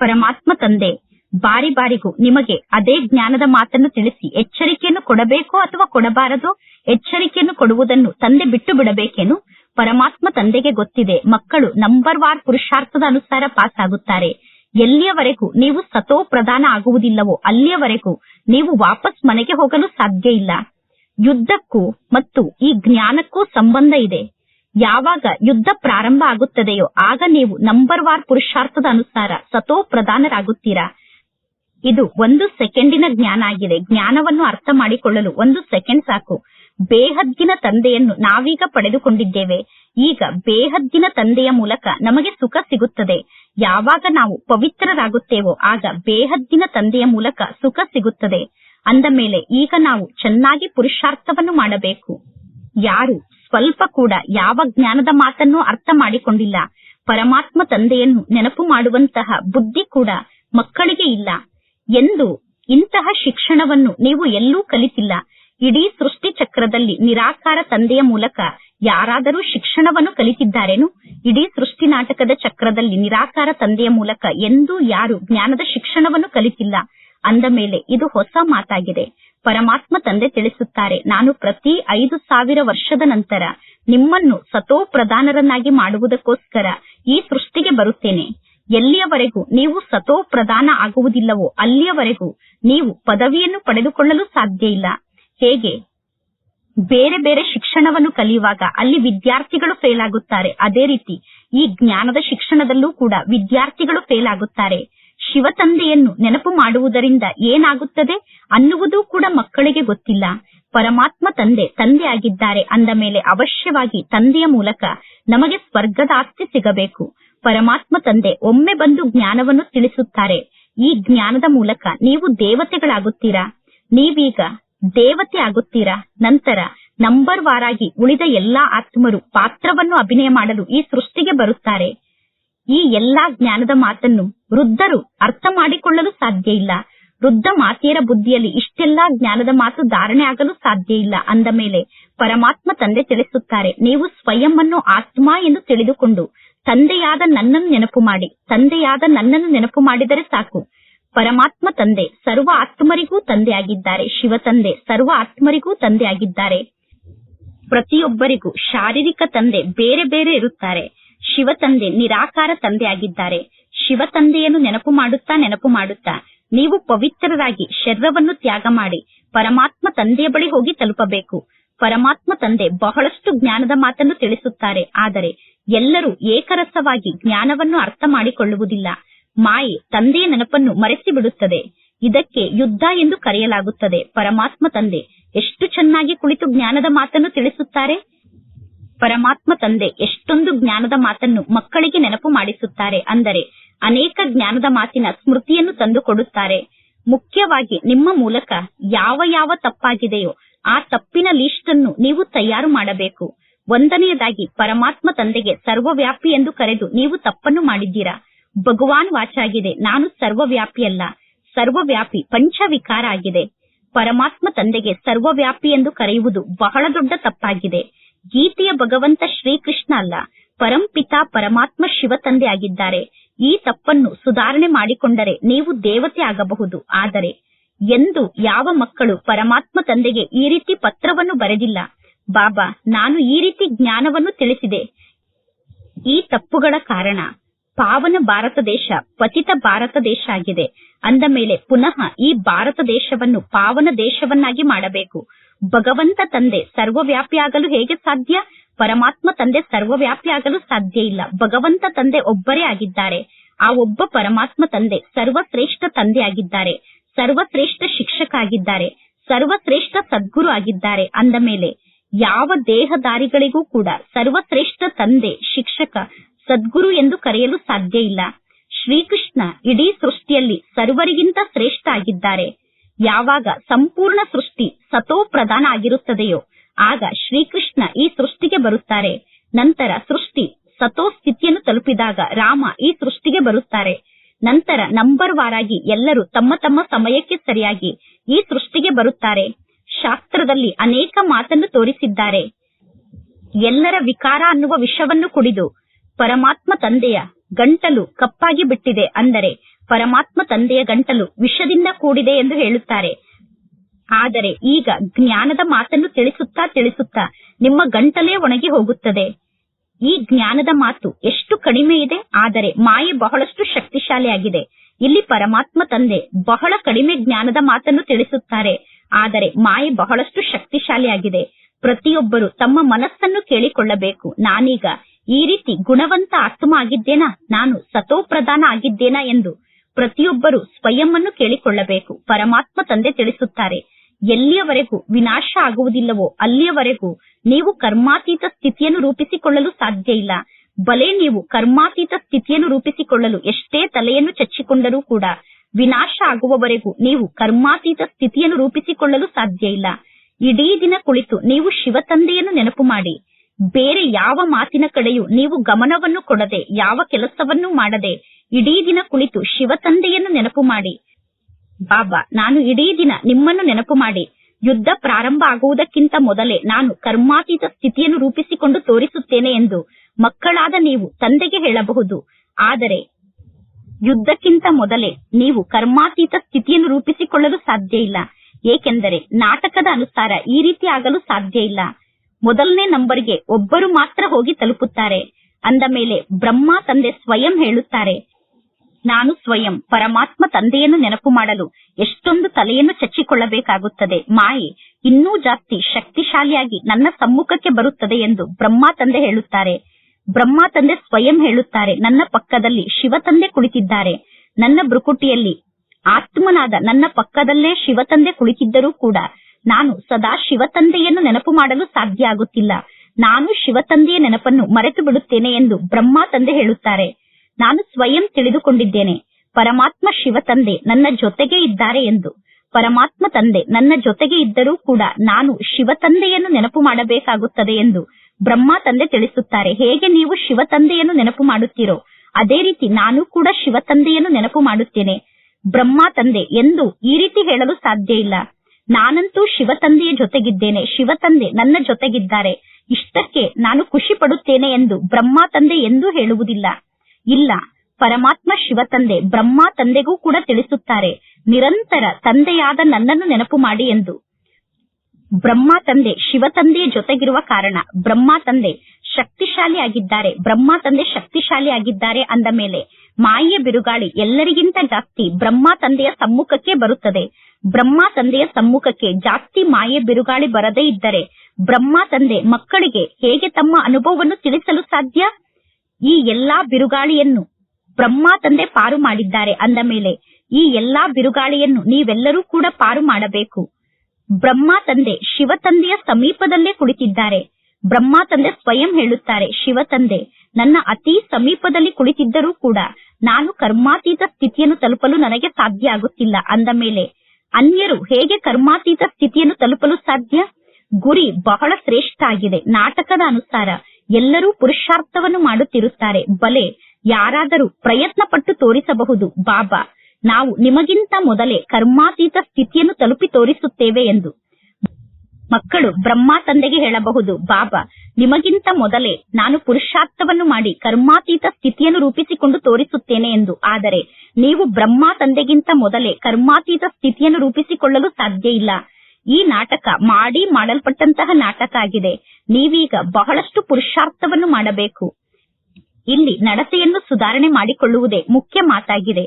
[SPEAKER 1] ಪರಮಾತ್ಮ ತಂದೆ, ಬಾರಿ ಬಾರಿಗೂ ನಿಮಗೆ ಅದೇ ಜ್ಞಾನದ ಮಾತನ್ನು ತಿಳಿಸಿ ಎಚ್ಚರಿಕೆಯನ್ನು ಕೊಡಬೇಕೋ ಅಥವಾ ಕೊಡಬಾರದೋ, ಎಚ್ಚರಿಕೆಯನ್ನು ಕೊಡುವುದನ್ನು ತಂದೆ ಬಿಟ್ಟು ಬಿಡಬೇಕೇನು ಪರಮಾತ್ಮ ತಂದೆಗೆ ಗೊತ್ತಿದೆ, ಮಕ್ಕಳು ನಂಬರ್ ವಾರ್ ಪುರುಷಾರ್ಥದ ಅನುಸಾರ ಪಾಸ್ ಆಗುತ್ತಾರೆ ಎಲ್ಲಿಯವರೆಗೂ ನೀವು ಸತೋ ಪ್ರಧಾನ ಆಗುವುದಿಲ್ಲವೋ ಅಲ್ಲಿಯವರೆಗೂ ನೀವು ವಾಪಸ್ ಮನೆಗೆ ಹೋಗಲು ಸಾಧ್ಯ ಇಲ್ಲ. ಯುದ್ಧಕ್ಕೂ ಮತ್ತು ಈ ಜ್ಞಾನಕ್ಕೂ ಸಂಬಂಧ ಇದೆ. ಯಾವಾಗ ಯುದ್ಧ ಪ್ರಾರಂಭ ಆಗುತ್ತದೆಯೋ ಆಗ ನೀವು ನಂಬರ್ ವಾರ್ ಪುರುಷಾರ್ಥದ ಅನುಸಾರ ಸತೋ ಪ್ರಧಾನರಾಗುತ್ತೀರಾ? ಇದು ಒಂದು ಸೆಕೆಂಡಿನ ಜ್ಞಾನ ಆಗಿದೆ. ಜ್ಞಾನವನ್ನು ಅರ್ಥ ಮಾಡಿಕೊಳ್ಳಲು ಒಂದು ಸೆಕೆಂಡ್ ಸಾಕು. ಬೇಹದ್ದಿನ ತಂದೆಯನ್ನು ನಾವೀಗ ಪಡೆದುಕೊಂಡಿದ್ದೇವೆ. ಈಗ ಬೇಹದ್ದಿನ ತಂದೆಯ ಮೂಲಕ ನಮಗೆ ಸುಖ ಸಿಗುತ್ತದೆ. ಯಾವಾಗ ನಾವು ಪವಿತ್ರರಾಗುತ್ತೇವೋ ಆಗ ಬೇಹದ್ದಿನ ತಂದೆಯ ಮೂಲಕ ಸುಖ ಸಿಗುತ್ತದೆ. ಅಂದ ಮೇಲೆ ಈಗ ನಾವು ಚೆನ್ನಾಗಿ ಪುರುಷಾರ್ಥವನ್ನು ಮಾಡಬೇಕು. ಯಾರು ಸ್ವಲ್ಪ ಕೂಡ ಯಾವ ಜ್ಞಾನದ ಮಾತನ್ನು ಅರ್ಥ ಮಾಡಿಕೊಂಡಿಲ್ಲ. ಪರಮಾತ್ಮ ತಂದೆಯನ್ನು ನೆನಪು ಮಾಡುವಂತಹ ಬುದ್ಧಿ ಕೂಡ ಮಕ್ಕಳಿಗೆ ಇಲ್ಲ. ಎಂದು ಇಂತಹ ಶಿಕ್ಷಣವನ್ನು ನೀವು ಎಲ್ಲೂ ಕಲಿತಿಲ್ಲ. ಇಡೀ ಸೃಷ್ಟಿ ಚಕ್ರದಲ್ಲಿ ನಿರಾಕಾರ ತಂದೆಯ ಮೂಲಕ ಯಾರಾದರೂ ಶಿಕ್ಷಣವನ್ನು ಕಲಿತಿದ್ದಾರೇನು? ಇಡೀ ಸೃಷ್ಟಿ ನಾಟಕದ ಚಕ್ರದಲ್ಲಿ ನಿರಾಕಾರ ತಂದೆಯ ಮೂಲಕ ಎಂದೂ ಯಾರು ಜ್ಞಾನದ ಶಿಕ್ಷಣವನ್ನು ಕಲಿತಿಲ್ಲ. ಅಂದ ಮೇಲೆ ಇದು ಹೊಸ ಮಾತಾಗಿದೆ. ಪರಮಾತ್ಮ ತಂದೆ ತಿಳಿಸುತ್ತಾರೆ. ನಾನು ಪ್ರತಿ ಐದು ಸಾವಿರ ವರ್ಷದ ನಂತರ ನಿಮ್ಮನ್ನು ಸತೋ ಪ್ರಧಾನರನ್ನಾಗಿ ಮಾಡುವುದಕ್ಕೋಸ್ಕರ ಈ ಸೃಷ್ಟಿಗೆ ಬರುತ್ತೇನೆ. ಎಲ್ಲಿಯವರೆಗೂ ನೀವು ಸತೋ ಪ್ರಧಾನ ಆಗುವುದಿಲ್ಲವೋ ಅಲ್ಲಿಯವರೆಗೂ ನೀವು ಪದವಿಯನ್ನು ಪಡೆದುಕೊಳ್ಳಲು ಸಾಧ್ಯ ಇಲ್ಲ. ಹೇಗೆ? ಬೇರೆ ಬೇರೆ ಶಿಕ್ಷಣವನ್ನು ಕಲಿಯುವಾಗ ಅಲ್ಲಿ ವಿದ್ಯಾರ್ಥಿಗಳು ಫೇಲ್ ಆಗುತ್ತಾರೆ. ಅದೇ ರೀತಿ ಈ ಜ್ಞಾನದ ಶಿಕ್ಷಣದಲ್ಲೂ ಕೂಡ ವಿದ್ಯಾರ್ಥಿಗಳು ಫೇಲ್ ಆಗುತ್ತಾರೆ. ಶಿವ ತಂದೆಯನ್ನು ನೆನಪು ಮಾಡುವುದರಿಂದ ಏನಾಗುತ್ತದೆ ಅನ್ನುವುದೂ ಕೂಡ ಮಕ್ಕಳಿಗೆ ಗೊತ್ತಿಲ್ಲ. ಪರಮಾತ್ಮ ತಂದೆ ತಂದೆ ಆಗಿದ್ದಾರೆ ಅಂದ ಮೇಲೆ ಅವಶ್ಯವಾಗಿ ತಂದೆಯ ಮೂಲಕ ನಮಗೆ ಸ್ವರ್ಗದ ಆಸ್ತಿ ಸಿಗಬೇಕು. ಪರಮಾತ್ಮ ತಂದೆ ಒಮ್ಮೆ ಬಂದು ಜ್ಞಾನವನ್ನು ತಿಳಿಸುತ್ತಾರೆ. ಈ ಜ್ಞಾನದ ಮೂಲಕ ನೀವು ದೇವತೆಗಳಾಗುತ್ತೀರಾ? ನೀವೀಗ ದೇವತೆ ಆಗುತ್ತೀರಾ? ನಂತರ ನಂಬರ್ ವಾರಾಗಿ ಉಳಿದ ಎಲ್ಲಾ ಆತ್ಮರು ಪಾತ್ರವನ್ನು ಅಭಿನಯ ಮಾಡಲು ಈ ಸೃಷ್ಟಿಗೆ ಬರುತ್ತಾರೆ. ಈ ಎಲ್ಲಾ ಜ್ಞಾನದ ಮಾತನ್ನು ವೃದ್ಧರು ಅರ್ಥ ಮಾಡಿಕೊಳ್ಳಲು ಸಾಧ್ಯ ಇಲ್ಲ. ವೃದ್ಧ ಮಾತೆಯರ ಬುದ್ಧಿಯಲ್ಲಿ ಇಷ್ಟೆಲ್ಲಾ ಜ್ಞಾನದ ಮಾತು ಧಾರಣೆ ಆಗಲು ಸಾಧ್ಯ ಇಲ್ಲ ಅಂದ ಮೇಲೆ ಪರಮಾತ್ಮ ತಂದೆ ತಿಳಿಸುತ್ತಾರೆ, ನೀವು ಸ್ವಯಂ ಅನ್ನು ಆತ್ಮ ಎಂದು ತಿಳಿದುಕೊಂಡು ತಂದೆಯಾದ ನನ್ನನ್ನು ನೆನಪು ಮಾಡಿ, ತಂದೆಯಾದ ನನ್ನನ್ನು ನೆನಪು ಮಾಡಿದರೆ ಸಾಕು. ಪರಮಾತ್ಮ ತಂದೆ ಸರ್ವ ಆತ್ಮರಿಗೂ ತಂದೆಯಾಗಿದ್ದಾರೆ, ಶಿವ ತಂದೆ ಸರ್ವ ಆತ್ಮರಿಗೂ ತಂದೆಯಾಗಿದ್ದಾರೆ. ಪ್ರತಿಯೊಬ್ಬರಿಗೂ ಶಾರೀರಿಕ ತಂದೆ ಬೇರೆ ಬೇರೆ ಇರುತ್ತಾರೆ, ಶಿವ ತಂದೆ ನಿರಾಕಾರ ತಂದೆ ಆಗಿದ್ದಾರೆ ಶಿವ ತಂದೆಯನ್ನು ನೆನಪು ಮಾಡುತ್ತಾ ನೆನಪು ಮಾಡುತ್ತಾ ನೀವು ಪವಿತ್ರರಾಗಿ ಶರೀರವನ್ನು ತ್ಯಾಗ ಮಾಡಿ ಪರಮಾತ್ಮ ತಂದೆಯ ಬಳಿ ಹೋಗಿ ತಲುಪಬೇಕು. ಪರಮಾತ್ಮ ತಂದೆ ಬಹಳಷ್ಟು ಜ್ಞಾನದ ಮಾತನ್ನು ತಿಳಿಸುತ್ತಾರೆ. ಆದರೆ ಎಲ್ಲರೂ ಏಕರಸವಾಗಿ ಜ್ಞಾನವನ್ನು ಅರ್ಥ ಮಾಡಿಕೊಳ್ಳುವುದಿಲ್ಲ. ಮಾಯೆ ತಂದೆಯ ನೆನಪನ್ನು ಮರೆಸಿ ಬಿಡುತ್ತದೆ. ಇದಕ್ಕೆ ಯುದ್ಧ ಎಂದು ಕರೆಯಲಾಗುತ್ತದೆ. ಪರಮಾತ್ಮ ತಂದೆ ಎಷ್ಟು ಚೆನ್ನಾಗಿ ಕುಳಿತು ಜ್ಞಾನದ ಮಾತನ್ನು ತಿಳಿಸುತ್ತಾರೆ? ಪರಮಾತ್ಮ ತಂದೆ ಎಷ್ಟೊಂದು ಜ್ಞಾನದ ಮಾತನ್ನು ಮಕ್ಕಳಿಗೆ ನೆನಪು ಮಾಡಿಸುತ್ತಾರೆ ಅಂದರೆ ಅನೇಕ ಜ್ಞಾನದ ಮಾತಿನ ಸ್ಮೃತಿಯನ್ನು ತಂದು ಕೊಡುತ್ತಾರೆ ಮುಖ್ಯವಾಗಿ ನಿಮ್ಮ ಮೂಲಕ ಯಾವ ಯಾವ ತಪ್ಪಾಗಿದೆಯೋ ಆ ತಪ್ಪಿನ ಲಿಸ್ಟ್ ಅನ್ನು ನೀವು ತಯಾರು ಮಾಡಬೇಕು. ಒಂದನೆಯದಾಗಿ ಪರಮಾತ್ಮ ತಂದೆಗೆ ಸರ್ವವ್ಯಾಪಿ ಎಂದು ಕರೆದು ನೀವು ತಪ್ಪನ್ನು ಮಾಡಿದ್ದೀರಾ? ಭಗವಾನ್ ವಾಚಾಗಿದೆ ನಾನು ಸರ್ವವ್ಯಾಪಿಯಲ್ಲ ಸರ್ವವ್ಯಾಪಿ ಪಂಚವಿಕಾರ ಆಗಿದೆ. ಪರಮಾತ್ಮ ತಂದೆಗೆ ಸರ್ವವ್ಯಾಪಿ ಎಂದು ಕರೆಯುವುದು ಬಹಳ ದೊಡ್ಡ ತಪ್ಪಾಗಿದೆ. ಗೀತೆಯ ಭಗವಂತ ಶ್ರೀಕೃಷ್ಣ ಅಲ್ಲ. ಪರಂಪಿತಾ ಪರಮಾತ್ಮ ಶಿವ ತಂದೆ ಆಗಿದ್ದಾರೆ. ಈ ತಪ್ಪನ್ನು ಸುಧಾರಣೆ ಮಾಡಿಕೊಂಡರೆ ನೀವು ದೇವತೆ ಆಗಬಹುದು. ಆದರೆ ಎಂದು ಯಾವ ಮಕ್ಕಳು ಪರಮಾತ್ಮ ತಂದೆಗೆ ಈ ರೀತಿ ಪತ್ರವನ್ನು ಬರೆದಿಲ್ಲ. ಬಾಬಾ, ನಾನು ಈ ರೀತಿ ಜ್ಞಾನವನ್ನು ತಿಳಿಸಿದೆ. ಈ ತಪ್ಪುಗಳ ಕಾರಣ ಪಾವನ ಭಾರತ ದೇಶ ಪತಿತ ಭಾರತ ದೇಶ ಆಗಿದೆ. ಅಂದ ಮೇಲೆ ಪುನಃ ಈ ಭಾರತ ದೇಶವನ್ನು ಪಾವನ ದೇಶವನ್ನಾಗಿ ಮಾಡಬೇಕು. ಭಗವಂತ ತಂದೆ ಸರ್ವವ್ಯಾಪಿಯಾಗಲು ಹೇಗೆ ಸಾಧ್ಯ? ಪರಮಾತ್ಮ ತಂದೆ ಸರ್ವವ್ಯಾಪಿಯಾಗಲು ಸಾಧ್ಯ ಇಲ್ಲ. ಭಗವಂತ ತಂದೆ ಒಬ್ಬರೇ ಆಗಿದ್ದಾರೆ. ಆ ಒಬ್ಬ ಪರಮಾತ್ಮ ತಂದೆ ಸರ್ವಶ್ರೇಷ್ಠ ತಂದೆ ಆಗಿದ್ದಾರೆ. ಸರ್ವಶ್ರೇಷ್ಠ ಶಿಕ್ಷಕ ಆಗಿದ್ದಾರೆ. ಸರ್ವಶ್ರೇಷ್ಠ ಸದ್ಗುರು ಆಗಿದ್ದಾರೆ ಅಂದ ಮೇಲೆ ಯಾವ ದೇಹದಾರಿಗಳಿಗೂ ಕೂಡ ಸರ್ವಶ್ರೇಷ್ಠ ತಂದೆ, ಶಿಕ್ಷಕ, ಸದ್ಗುರು ಎಂದು ಕರೆಯಲು ಸಾಧ್ಯ ಇಲ್ಲ. ಶ್ರೀಕೃಷ್ಣ ಇಡೀ ಸೃಷ್ಟಿಯಲ್ಲಿ ಸರ್ವರಿಗಿಂತ ಶ್ರೇಷ್ಠ ಆಗಿದ್ದಾರೆ. ಯಾವಾಗ ಸಂಪೂರ್ಣ ಸೃಷ್ಟಿ ಸತೋ ಪ್ರಧಾನ ಆಗಿರುತ್ತದೆಯೋ ಆಗ ಶ್ರೀಕೃಷ್ಣ ಈ ಸೃಷ್ಟಿಗೆ ಬರುತ್ತಾರೆ. ನಂತರ ಸೃಷ್ಟಿ ಸತೋ ಸ್ಥಿತಿಯನ್ನು ತಲುಪಿದಾಗ ರಾಮ ಈ ಸೃಷ್ಟಿಗೆ ಬರುತ್ತಾರೆ. ನಂತರ ನಂಬರ್ ವಾರಾಗಿ ಎಲ್ಲರೂ ತಮ್ಮ ತಮ್ಮ ಸಮಯಕ್ಕೆ ಸರಿಯಾಗಿ ಈ ಸೃಷ್ಟಿಗೆ ಬರುತ್ತಾರೆ. ಶಾಸ್ತ್ರದಲ್ಲಿ ಅನೇಕ ಮಾತನ್ನು ತೋರಿಸಿದ್ದಾರೆ. ಎಲ್ಲರ ವಿಕಾರ ಅನ್ನುವ ವಿಷವನ್ನು ಕುಡಿದು ಪರಮಾತ್ಮ ತಂದೆಯ ಗಂಟಲು ಕಪ್ಪಾಗಿ ಬಿಟ್ಟಿದೆ ಅಂದರೆ ಪರಮಾತ್ಮ ತಂದೆಯ ಗಂಟಲು ವಿಷದಿಂದ ಕೂಡಿದೆ ಎಂದು ಹೇಳುತ್ತಾರೆ. ಆದರೆ ಈಗ ಜ್ಞಾನದ ಮಾತನ್ನು ತಿಳಿಸುತ್ತಾ ತಿಳಿಸುತ್ತಾ ನಿಮ್ಮ ಗಂಟಲೇ ಒಣಗಿ ಹೋಗುತ್ತದೆ. ಈ ಜ್ಞಾನದ ಮಾತು ಎಷ್ಟು ಕಡಿಮೆ ಇದೆ, ಆದರೆ ಮಾಯೆ ಬಹಳಷ್ಟು ಶಕ್ತಿಶಾಲಿಯಾಗಿದೆ. ಇಲ್ಲಿ ಪರಮಾತ್ಮ ತಂದೆ ಬಹಳ ಕಡಿಮೆ ಜ್ಞಾನದ ಮಾತನ್ನು ತಿಳಿಸುತ್ತಾರೆ, ಆದರೆ ಮಾಯೆ ಬಹಳಷ್ಟು ಶಕ್ತಿಶಾಲಿಯಾಗಿದೆ. ಪ್ರತಿಯೊಬ್ಬರು ತಮ್ಮ ಮನಸ್ಸನ್ನು ಕೇಳಿಕೊಳ್ಳಬೇಕು. ನಾನೀಗ ಈ ರೀತಿ ಗುಣವಂತ ಆತ್ಮ ಆಗಿದ್ದೇನಾ? ನಾನು ಸತೋಪ್ರಧಾನ ಆಗಿದ್ದೇನಾ ಎಂದು ಪ್ರತಿಯೊಬ್ಬರು ಸ್ವಯಂವನ್ನು ಕೇಳಿಕೊಳ್ಳಬೇಕು. ಪರಮಾತ್ಮ ತಂದೆ ತಿಳಿಸುತ್ತಾರೆ, ಎಲ್ಲಿಯವರೆಗೂ ವಿನಾಶ ಆಗುವುದಿಲ್ಲವೋ ಅಲ್ಲಿಯವರೆಗೂ ನೀವು ಕರ್ಮಾತೀತ ಸ್ಥಿತಿಯನ್ನು ರೂಪಿಸಿಕೊಳ್ಳಲು ಸಾಧ್ಯ ಇಲ್ಲ. ಬಲೆ ನೀವು ಕರ್ಮಾತೀತ ಸ್ಥಿತಿಯನ್ನು ರೂಪಿಸಿಕೊಳ್ಳಲು ಎಷ್ಟೇ ತಲೆಯನ್ನು ಚಚ್ಚಿಕೊಂಡರೂ ಕೂಡ ವಿನಾಶ ಆಗುವವರೆಗೂ ನೀವು ಕರ್ಮಾತೀತ ಸ್ಥಿತಿಯನ್ನು ರೂಪಿಸಿಕೊಳ್ಳಲು ಸಾಧ್ಯ ಇಲ್ಲ. ಇಡೀ ದಿನ ಕುಳಿತು ನೀವು ಶಿವ ತಂದೆಯನ್ನು ನೆನಪು ಮಾಡಿ. ಬೇರೆ ಯಾವ ಮಾತಿನ ಕಡೆಯೂ ನೀವು ಗಮನವನ್ನು ಕೊಡದೆ, ಯಾವ ಕೆಲಸವನ್ನೂ ಮಾಡದೆ ಇಡೀ ದಿನ ಕುಳಿತು ಶಿವತಂದೆಯನ್ನು ನೆನಪು ಮಾಡಿ. ಬಾಬಾ, ನಾನು ಇಡೀ ದಿನ ನಿಮ್ಮನ್ನು ನೆನಪು ಮಾಡಿ. ಯುದ್ಧ ಪ್ರಾರಂಭ ಆಗುವುದಕ್ಕಿಂತ ಮೊದಲೇ ನಾನು ಕರ್ಮಾತೀತ ಸ್ಥಿತಿಯನ್ನು ರೂಪಿಸಿಕೊಂಡು ತೋರಿಸುತ್ತೇನೆ ಎಂದು ಮಕ್ಕಳಾದ ನೀವು ತಂದೆಗೆ ಹೇಳಬಹುದು. ಆದರೆ ಯುದ್ಧಕ್ಕಿಂತ ಮೊದಲೇ ನೀವು ಕರ್ಮಾತೀತ ಸ್ಥಿತಿಯನ್ನು ರೂಪಿಸಿಕೊಳ್ಳಲು ಸಾಧ್ಯ ಇಲ್ಲ. ಏಕೆಂದರೆ ನಾಟಕದ ಅನುಸಾರ ಈ ರೀತಿ ಆಗಲು ಸಾಧ್ಯ ಇಲ್ಲ. ಮೊದಲನೇ ನಂಬರ್ಗೆ ಒಬ್ಬರು ಮಾತ್ರ ಹೋಗಿ ತಲುಪುತ್ತಾರೆ. ಅಂದ ಮೇಲೆ ಬ್ರಹ್ಮ ತಂದೆ ಸ್ವಯಂ ಹೇಳುತ್ತಾರೆ ನಾನು ಸ್ವಯಂ ಪರಮಾತ್ಮ ತಂದೆಯನ್ನು ನೆನಪು ಮಾಡಲು ಎಷ್ಟೊಂದು ತಲೆಯನ್ನು ಚಚ್ಚಿಕೊಳ್ಳಬೇಕಾಗುತ್ತದೆ. ಮಾಯೆ ಇನ್ನೂ ಜಾಸ್ತಿ ಶಕ್ತಿಶಾಲಿಯಾಗಿ ನನ್ನ ಸಮ್ಮುಖಕ್ಕೆ ಬರುತ್ತದೆ ಎಂದು ಬ್ರಹ್ಮ ತಂದೆ ಹೇಳುತ್ತಾರೆ. ಬ್ರಹ್ಮ ತಂದೆ ಸ್ವಯಂ ಹೇಳುತ್ತಾರೆ, ನನ್ನ ಪಕ್ಕದಲ್ಲಿ ಶಿವ ತಂದೆ ಕುಳಿತಿದ್ದಾರೆ. ನನ್ನ ಬೃಕುಟಿಯಲ್ಲಿ ಆತ್ಮನಾದ ನನ್ನ ಪಕ್ಕದಲ್ಲೇ ಶಿವ ತಂದೆ ಕುಳಿತಿದ್ದರೂ ಕೂಡ ನಾನು ಸದಾ ಶಿವ ತಂದೆಯನ್ನು ನೆನಪು ಮಾಡಲು ಸಾಧ್ಯ ಆಗುತ್ತಿಲ್ಲ. ನಾನು ಶಿವ ತಂದೆಯ ನೆನಪನ್ನು ಮರೆತು ಬಿಡುತ್ತೇನೆ ಎಂದು ಬ್ರಹ್ಮ ತಂದೆ ಹೇಳುತ್ತಾರೆ. ನಾನು ಸ್ವಯಂ ತಿಳಿದುಕೊಂಡಿದ್ದೇನೆ. ಪರಮಾತ್ಮ ಶಿವ ತಂದೆ ನನ್ನ ಜೊತೆಗೆ ಇದ್ದಾರೆ ಎಂದು. ಪರಮಾತ್ಮ ತಂದೆ ನನ್ನ ಜೊತೆಗೆ ಇದ್ದರೂ ಕೂಡ ನಾನು ಶಿವ ತಂದೆಯನ್ನು ನೆನಪು ಮಾಡಬೇಕಾಗುತ್ತದೆ ಎಂದು ಬ್ರಹ್ಮ ತಂದೆ ತಿಳಿಸುತ್ತಾರೆ. ಹೇಗೆ ನೀವು ಶಿವ ತಂದೆಯನ್ನು ನೆನಪು ಮಾಡುತ್ತೀರೋ, ಅದೇ ರೀತಿ ನಾನು ಕೂಡ ಶಿವ ತಂದೆಯನ್ನು ನೆನಪು ಮಾಡುತ್ತೇನೆ. ಬ್ರಹ್ಮ ತಂದೆ ಎಂದು ಈ ರೀತಿ ಹೇಳಲು ಸಾಧ್ಯ ಇಲ್ಲ. ನಾನಂತೂ ಶಿವ ತಂದೆಯ ಜೊತೆಗಿದ್ದೇನೆ. ಶಿವ ತಂದೆ ನನ್ನ ಜೊತೆಗಿದ್ದಾರೆ. ಇಷ್ಟಕ್ಕೆ ನಾನು ಖುಷಿ ಪಡುತ್ತೇನೆ ಎಂದು ಬ್ರಹ್ಮ ತಂದೆ ಎಂದೂ ಹೇಳುವುದಿಲ್ಲ. ಇಲ್ಲ. ಪರಮಾತ್ಮ ಶಿವ ತಂದೆ, ಬ್ರಹ್ಮ ತಂದೆಗೂ ಕೂಡ ತಿಳಿಸುತ್ತಾರೆ. ನಿರಂತರ ತಂದೆಯಾದ ನನ್ನನ್ನು ನೆನಪು ಮಾಡಿ ಎಂದು. ಬ್ರಹ್ಮ ತಂದೆ, ಶಿವ ತಂದೆಯ ಜೊತೆಗಿರುವ ಕಾರಣ. ಬ್ರಹ್ಮ ತಂದೆ ಶಕ್ತಿಶಾಲಿ ಆಗಿದ್ದಾರೆ ಬ್ರಹ್ಮ ತಂದೆ ಶಕ್ತಿಶಾಲಿ ಆಗಿದ್ದಾರೆ ಅಂದ ಮೇಲೆ ಮಾಯೆಯ ಬಿರುಗಾಳಿ ಎಲ್ಲರಿಗಿಂತ ಜಾಸ್ತಿ ಬ್ರಹ್ಮ ತಂದೆಯ ಸಮ್ಮುಖಕ್ಕೆ ಬರುತ್ತದೆ. ಬ್ರಹ್ಮ ತಂದೆಯ ಸಮ್ಮುಖಕ್ಕೆ ಜಾಸ್ತಿ ಮಾಯೆ ಬಿರುಗಾಳಿ ಬರದೇ ಇದ್ದರೆ ಬ್ರಹ್ಮ ತಂದೆ ಮಕ್ಕಳಿಗೆ ಹೇಗೆ ತಮ್ಮ ಅನುಭವವನ್ನು ತಿಳಿಸಲು ಸಾಧ್ಯ? ಈ ಎಲ್ಲಾ ಬಿರುಗಾಳಿಯನ್ನು ಬ್ರಹ್ಮ ತಂದೆ ಪಾರು ಮಾಡಿದ್ದಾರೆ ಅಂದ ಮೇಲೆ ಈ ಎಲ್ಲಾ ಬಿರುಗಾಳಿಯನ್ನು ನೀವೆಲ್ಲರೂ ಕೂಡ ಪಾರು ಮಾಡಬೇಕು. ಬ್ರಹ್ಮ ತಂದೆ ಶಿವ ತಂದೆಯ ಸಮೀಪದಲ್ಲೇ ಕುಳಿತಿದ್ದಾರೆ. ಬ್ರಹ್ಮ ತಂದೆ ಸ್ವಯಂ ಹೇಳುತ್ತಾರೆ, ಶಿವ ತಂದೆ, ನನ್ನ ಅತಿ ಸಮೀಪದಲ್ಲಿ ಕುಳಿತಿದ್ದರೂ ಕೂಡ ನಾನು ಕರ್ಮಾತೀತ ಸ್ಥಿತಿಯನ್ನು ತಲುಪಲು ನನಗೆ ಸಾಧ್ಯ ಆಗುತ್ತಿಲ್ಲ ಅಂದ ಮೇಲೆ, ಅನ್ಯರು ಹೇಗೆ ಕರ್ಮಾತೀತ ಸ್ಥಿತಿಯನ್ನು ತಲುಪಲು ಸಾಧ್ಯ? ಗುರಿ ಬಹಳ ಶ್ರೇಷ್ಠ ಆಗಿದೆ. ನಾಟಕದ ಅನುಸಾರ ಎಲ್ಲರೂ ಪುರುಷಾರ್ಥವನ್ನು ಮಾಡುತ್ತಿರುತ್ತಾರೆ. ಬಲೆ ಯಾರಾದರೂ ಪ್ರಯತ್ನ ಪಟ್ಟು ತೋರಿಸಬಹುದು. ಬಾಬಾ, ನಾವು ನಿಮಗಿಂತ ಮೊದಲೇ ಕರ್ಮಾತೀತ ಸ್ಥಿತಿಯನ್ನು ತಲುಪಿ ತೋರಿಸುತ್ತೇವೆ ಎಂದು. ಮಕ್ಕಳು ಬ್ರಹ್ಮ ತಂದೆಗೆ ಹೇಳಬಹುದು, ಬಾಬಾ, ನಿಮಗಿಂತ ಮೊದಲೇ ನಾನು ಪುರುಷಾರ್ಥವನ್ನು ಮಾಡಿ ಕರ್ಮಾತೀತ ಸ್ಥಿತಿಯನ್ನು ರೂಪಿಸಿಕೊಂಡು ತೋರಿಸುತ್ತೇನೆ ಎಂದು. ಆದರೆ ನೀವು ಬ್ರಹ್ಮ ತಂದೆಗಿಂತ ಮೊದಲೇ ಕರ್ಮಾತೀತ ಸ್ಥಿತಿಯನ್ನು ರೂಪಿಸಿಕೊಳ್ಳಲು ಸಾಧ್ಯ ಇಲ್ಲ. ಈ ನಾಟಕ ಮಾಡಿ ಮಾಡಲ್ಪಟ್ಟಂತಹ ನಾಟಕ ಆಗಿದೆ. ನೀವೀಗ ಬಹಳಷ್ಟು ಪುರುಷಾರ್ಥವನ್ನು ಮಾಡಬೇಕು. ಇಲ್ಲಿ ನಡತೆಯನ್ನು ಸುಧಾರಣೆ ಮಾಡಿಕೊಳ್ಳುವುದೇ ಮುಖ್ಯ ಮಾತಾಗಿದೆ.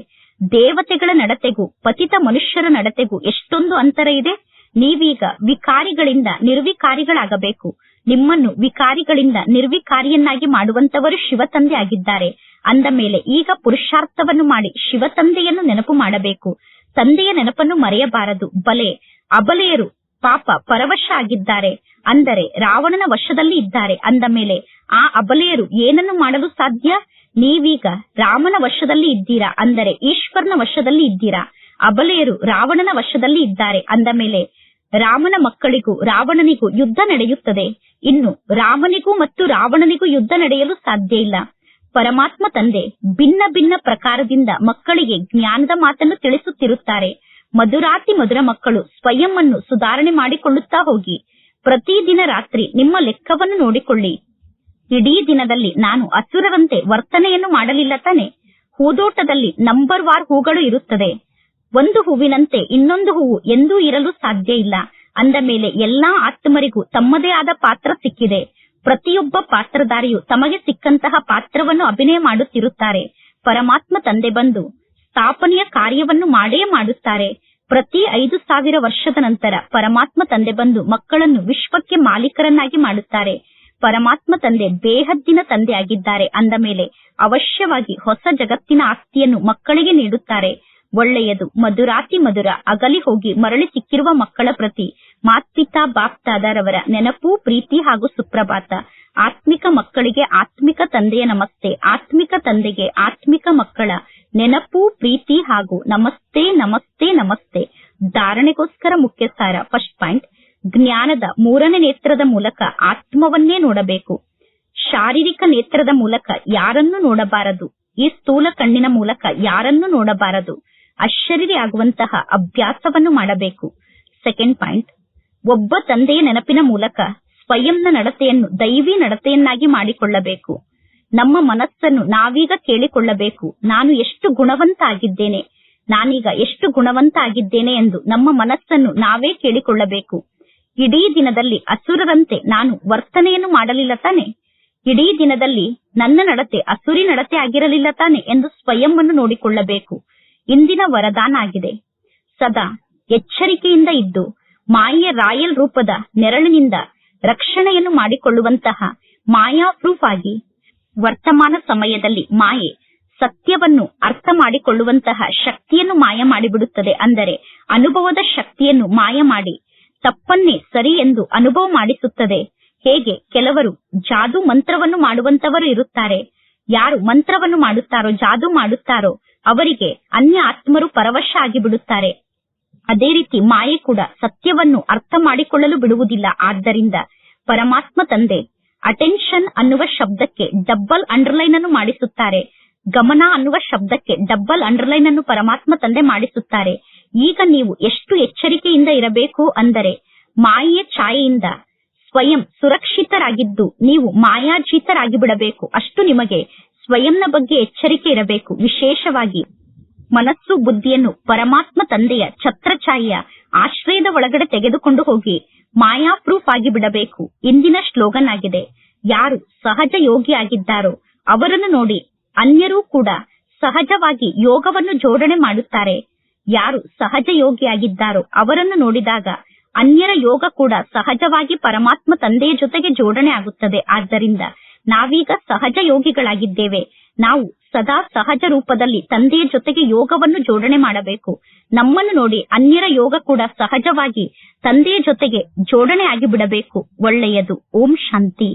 [SPEAKER 1] ದೇವತೆಗಳ ನಡತೆಗೂ, ಪತಿತ ಮನುಷ್ಯರ ನಡತೆಗೂ ಎಷ್ಟೊಂದು ಅಂತರ ಇದೆ. ನೀವೀಗ ವಿಕಾರಿಗಳಿಂದ ನಿರ್ವಿಕಾರಿಗಳಾಗಬೇಕು. ನಿಮ್ಮನ್ನು ವಿಕಾರಿಗಳಿಂದ ನಿರ್ವಿಕಾರಿಯನ್ನಾಗಿ ಮಾಡುವಂತವರು ಶಿವತಂದೆ ಆಗಿದ್ದಾರೆ. ಅಂದ ಮೇಲೆ ಈಗ ಪುರುಷಾರ್ಥವನ್ನು ಮಾಡಿ ಶಿವತಂದೆಯನ್ನು ನೆನಪು ಮಾಡಬೇಕು. ತಂದೆಯ ನೆನಪನ್ನು ಮರೆಯಬಾರದು. ಬಲೆ ಅಬಲೆಯರು ಪಾಪ ಪರವಶ ಆಗಿದ್ದಾರೆ ಅಂದರೆ ರಾವಣನ ವಶದಲ್ಲಿ ಇದ್ದಾರೆ. ಅಂದ ಮೇಲೆ, ಆ ಅಬಲೆಯರು ಏನನ್ನು ಮಾಡಲು ಸಾಧ್ಯ? ನೀವೀಗ ರಾಮನ ವಶದಲ್ಲಿ ಇದ್ದೀರಾ? ಅಂದರೆ ಈಶ್ವರನ ವಶದಲ್ಲಿ ಇದ್ದೀರಾ? ಅಬಲೆಯರು ರಾವಣನ ವಶದಲ್ಲಿ ಇದ್ದಾರೆ. ಅಂದ ಮೇಲೆ, ರಾಮನ ಮಕ್ಕಳಿಗೂ ರಾವಣನಿಗೂ ಯುದ್ಧ ನಡೆಯುತ್ತದೆ. ಇನ್ನು ರಾಮನಿಗೂ ಮತ್ತು ರಾವಣನಿಗೂ ಯುದ್ಧ ನಡೆಯಲು ಸಾಧ್ಯ ಇಲ್ಲ. ಪರಮಾತ್ಮ ತಂದೆ ಭಿನ್ನ ಭಿನ್ನ ಪ್ರಕಾರದಿಂದ ಮಕ್ಕಳಿಗೆ ಜ್ಞಾನದ ಮಾತನ್ನು ತಿಳಿಸುತ್ತಿರುತ್ತಾರೆ. ಮಧುರಾತಿ ಮಧುರ ಮಕ್ಕಳು ಸ್ವಯಂ ಅನ್ನು ಸುಧಾರಣೆ ಮಾಡಿಕೊಳ್ಳುತ್ತಾ ಹೋಗಿ. ಪ್ರತಿದಿನ ರಾತ್ರಿ ನಿಮ್ಮ ಲೆಕ್ಕವನ್ನು ನೋಡಿಕೊಳ್ಳಿ. ಇಡೀ ದಿನದಲ್ಲಿ ನಾನು ಅಸುರರಂತೆ ವರ್ತನೆಯನ್ನು ಮಾಡಲಿಲ್ಲ ತಾನೆ. ಹೂದೋಟದಲ್ಲಿ ನಂಬರ್ ವಾರ್ ಹೂಗಳು ಇರುತ್ತದೆ. ಒಂದು ಹೂವಿನಂತೆ ಇನ್ನೊಂದು ಹೂವು ಎಂದೂ ಇರಲು ಸಾಧ್ಯ ಇಲ್ಲ. ಅಂದ ಮೇಲೆ ಎಲ್ಲಾ ಆತ್ಮರಿಗೂ ತಮ್ಮದೇ ಆದ ಪಾತ್ರ ಸಿಕ್ಕಿದೆ. ಪ್ರತಿಯೊಬ್ಬ ಪಾತ್ರಧಾರಿಯು ತಮಗೆ ಸಿಕ್ಕಂತಹ ಪಾತ್ರವನ್ನು ಅಭಿನಯ ಮಾಡುತ್ತಿರುತ್ತಾರೆ. ಪರಮಾತ್ಮ ತಂದೆ ಬಂದು ಸ್ಥಾಪನೆಯ ಕಾರ್ಯವನ್ನು ಮಾಡೇ ಮಾಡುತ್ತಾರೆ. ಪ್ರತಿ ಐದು ಸಾವಿರ ವರ್ಷದ ನಂತರ ಪರಮಾತ್ಮ ತಂದೆ ಬಂದು ಮಕ್ಕಳನ್ನು ವಿಶ್ವಕ್ಕೆ ಮಾಲೀಕರನ್ನಾಗಿ ಮಾಡುತ್ತಾರೆ. ಪರಮಾತ್ಮ ತಂದೆ ಬೇಹದ್ದಿನ ತಂದೆ ಆಗಿದ್ದಾರೆ ಅಂದ ಮೇಲೆ ಅವಶ್ಯವಾಗಿ ಹೊಸ ಜಗತ್ತಿನ ಆಸ್ತಿಯನ್ನು ಮಕ್ಕಳಿಗೆ ನೀಡುತ್ತಾರೆ. ಒಳ್ಳೆಯದು ಮಧುರಾತಿ ಮಧುರ ಅಗಲಿ ಹೋಗಿ ಮರಳಿ ಸಿಕ್ಕಿರುವ ಮಕ್ಕಳ ಪ್ರತಿ ಮಾತ್ಪಿತಾ ಬಾಪ್ತಾದರವರ ನೆನಪು, ಪ್ರೀತಿ ಹಾಗೂ ಸುಪ್ರಭಾತ. ಆತ್ಮಿಕ ಮಕ್ಕಳಿಗೆ ಆತ್ಮಿಕ ತಂದೆಯ ನಮಸ್ತೆ, ಆತ್ಮಿಕ ತಂದೆಗೆ ಆತ್ಮಿಕ ಮಕ್ಕಳ ನೆನಪು, ಪ್ರೀತಿ ಹಾಗೂ ನಮಸ್ತೆ ನಮಸ್ತೆ ನಮಸ್ತೆ. ಧಾರಣೆಗೋಸ್ಕರ ಮುಖ್ಯ ಸಾರ ಫಸ್ಟ್ ಪಾಯಿಂಟ್ ಜ್ಞಾನದ ಮೂರನೇ ನೇತ್ರದ ಮೂಲಕ ಆತ್ಮವನ್ನೇ ನೋಡಬೇಕು. ಶಾರೀರಿಕ ನೇತ್ರದ ಮೂಲಕ ಯಾರನ್ನು ನೋಡಬಾರದು. ಈ ಸ್ಥೂಲ ಕಣ್ಣಿನ ಮೂಲಕ ಯಾರನ್ನು ನೋಡಬಾರದು. ಆಗುವಂತಹ ಅಭ್ಯಾಸವನ್ನು ಮಾಡಬೇಕು. ಸೆಕೆಂಡ್ ಪಾಯಿಂಟ್ ಒಬ್ಬ ತಂದೆಯ ನೆನಪಿನ ಮೂಲಕ ಸ್ವಯಂನ ನಡತೆಯನ್ನು ದೈವಿ ನಡತೆಯನ್ನಾಗಿ ಮಾಡಿಕೊಳ್ಳಬೇಕು. ನಮ್ಮ ಮನಸ್ಸನ್ನು ನಾವೀಗ ಕೇಳಿಕೊಳ್ಳಬೇಕು. ನಾನು ಎಷ್ಟು ಗುಣವಂತ ಆಗಿದ್ದೇನೆ ನಾನೀಗ ಎಷ್ಟು ಗುಣವಂತ ಆಗಿದ್ದೇನೆ ಎಂದು ನಮ್ಮ ಮನಸ್ಸನ್ನು ನಾವೇ ಕೇಳಿಕೊಳ್ಳಬೇಕು. ಇಡೀ ದಿನದಲ್ಲಿ ಅಸುರರಂತೆ ನಾನು ವರ್ತನೆಯನ್ನು ಮಾಡಲಿಲ್ಲ ತಾನೆ? ಇಡೀ ದಿನದಲ್ಲಿ ನನ್ನ ನಡತೆ ಅಸುರಿ ನಡತೆ ಆಗಿರಲಿಲ್ಲ ತಾನೆ ಎಂದು ಸ್ವಯಂವನ್ನು ನೋಡಿಕೊಳ್ಳಬೇಕು. ಇಂದಿನ ವರದಾನ ಆಗಿದೆ ಸದಾ ಎಚ್ಚರಿಕೆಯಿಂದ ಇದ್ದು ಮಾಯೆಯ ರಾಯಲ್ ರೂಪದ ನೆರಳಿನಿಂದ ರಕ್ಷಣೆಯನ್ನು ಮಾಡಿಕೊಳ್ಳುವಂತಹ ಮಾಯಾ ಪ್ರೂಫ್ ಆಗಿ ವರ್ತಮಾನ ಸಮಯದಲ್ಲಿ ಮಾಯೆ ಸತ್ಯವನ್ನು ಅರ್ಥ ಮಾಡಿಕೊಳ್ಳುವಂತಹ ಶಕ್ತಿಯನ್ನು ಮಾಯ ಮಾಡಿಬಿಡುತ್ತದೆ ಅಂದರೆ ಅನುಭವದ ಶಕ್ತಿಯನ್ನು ಮಾಯ ಮಾಡಿ ತಪ್ಪನ್ನೇ ಸರಿ ಎಂದು ಅನುಭವ ಮಾಡಿಸುತ್ತದೆ. ಹೇಗೆ? ಕೆಲವರು ಜಾದು ಮಂತ್ರವನ್ನು ಮಾಡುವಂತವರು ಇರುತ್ತಾರೆ. ಯಾರು ಮಂತ್ರವನ್ನು ಮಾಡುತ್ತಾರೋ, ಜಾದು ಮಾಡುತ್ತಾರೋ, ಅವರಿಗೆ ಅನ್ಯ ಆತ್ಮರು ಪರವಶ ಆಗಿಬಿಡುತ್ತಾರೆ. ಅದೇ ರೀತಿ ಮಾಯೆ ಕೂಡ ಸತ್ಯವನ್ನು ಅರ್ಥ ಮಾಡಿಕೊಳ್ಳಲು ಬಿಡುವುದಿಲ್ಲ. ಆದ್ದರಿಂದ ಪರಮಾತ್ಮ ತಂದೆ ಅಟೆನ್ಷನ್ ಅನ್ನುವ ಶಬ್ದಕ್ಕೆ ಡಬ್ಬಲ್ ಅಂಡರ್ಲೈನ್ ಅನ್ನು ಮಾಡಿಸುತ್ತಾರೆ. ಗಮನ ಅನ್ನುವ ಶಬ್ದಕ್ಕೆ ಡಬ್ಬಲ್ ಅಂಡರ್ಲೈನ್ ಅನ್ನು ಪರಮಾತ್ಮ ತಂದೆ ಮಾಡಿಸುತ್ತಾರೆ. ಈಗ ನೀವು ಎಷ್ಟು ಎಚ್ಚರಿಕೆಯಿಂದ ಇರಬೇಕು ಅಂದರೆ ಮಾಯೆಯ ಛಾಯೆಯಿಂದ ಸ್ವಯಂ ಸುರಕ್ಷಿತರಾಗಿದ್ದು ನೀವು ಮಾಯಾಜೀತರಾಗಿ ಬಿಡಬೇಕು. ಅಷ್ಟು ನಿಮಗೆ ಸ್ವಯಂನ ಬಗ್ಗೆ ಎಚ್ಚರಿಕೆ ಇರಬೇಕು. ವಿಶೇಷವಾಗಿ ಮನಸ್ಸು ಬುದ್ಧಿಯನ್ನು ಪರಮಾತ್ಮ ತಂದೆಯ ಛತ್ರಛಾಯಿಯ ಆಶ್ರಯದ ಒಳಗಡೆ ತೆಗೆದುಕೊಂಡು ಹೋಗಿ. ಮಾಯಾ ಪ್ರೂಫ್ ಆಗಿ ಬಿಡಬೇಕು. ಇಂದಿನ ಸ್ಲೋಗನ್ ಆಗಿದೆ ಯಾರು ಸಹಜ ಯೋಗಿ ಆಗಿದ್ದಾರೋ ಅವರನ್ನು ನೋಡಿ ಅನ್ಯರೂ ಕೂಡ ಸಹಜವಾಗಿ ಯೋಗವನ್ನು ಜೋಡಣೆ ಮಾಡುತ್ತಾರೆ. ಯಾರು ಸಹಜ ಯೋಗಿಯಾಗಿದ್ದಾರೋ ಅವರನ್ನು ನೋಡಿದಾಗ ಅನ್ಯರ ಯೋಗ ಕೂಡ ಸಹಜವಾಗಿ ಪರಮಾತ್ಮ ತಂದೆಯ ಜೊತೆಗೆ ಜೋಡಣೆ ಆಗುತ್ತದೆ. ಆದ್ದರಿಂದ ನಾವೀಗ ಸಹಜ ಯೋಗಿಗಳಾಗಿದ್ದೇವೆ. ನಾವು ಸದಾ ಸಹಜ ರೂಪದಲ್ಲಿ ತಂದೆಯ ಜೊತೆಗೆ ಯೋಗವನ್ನು ಜೋಡಣೆ ಮಾಡಬೇಕು. ನಮ್ಮನ್ನು ನೋಡಿ ಅನ್ಯರ ಯೋಗ ಕೂಡ ಸಹಜವಾಗಿ ತಂದೆಯ ಜೊತೆಗೆ ಜೋಡಣೆ ಆಗಿ ಬಿಡಬೇಕು ಒಳ್ಳೆಯದು. ಓಂ ಶಾಂತಿ.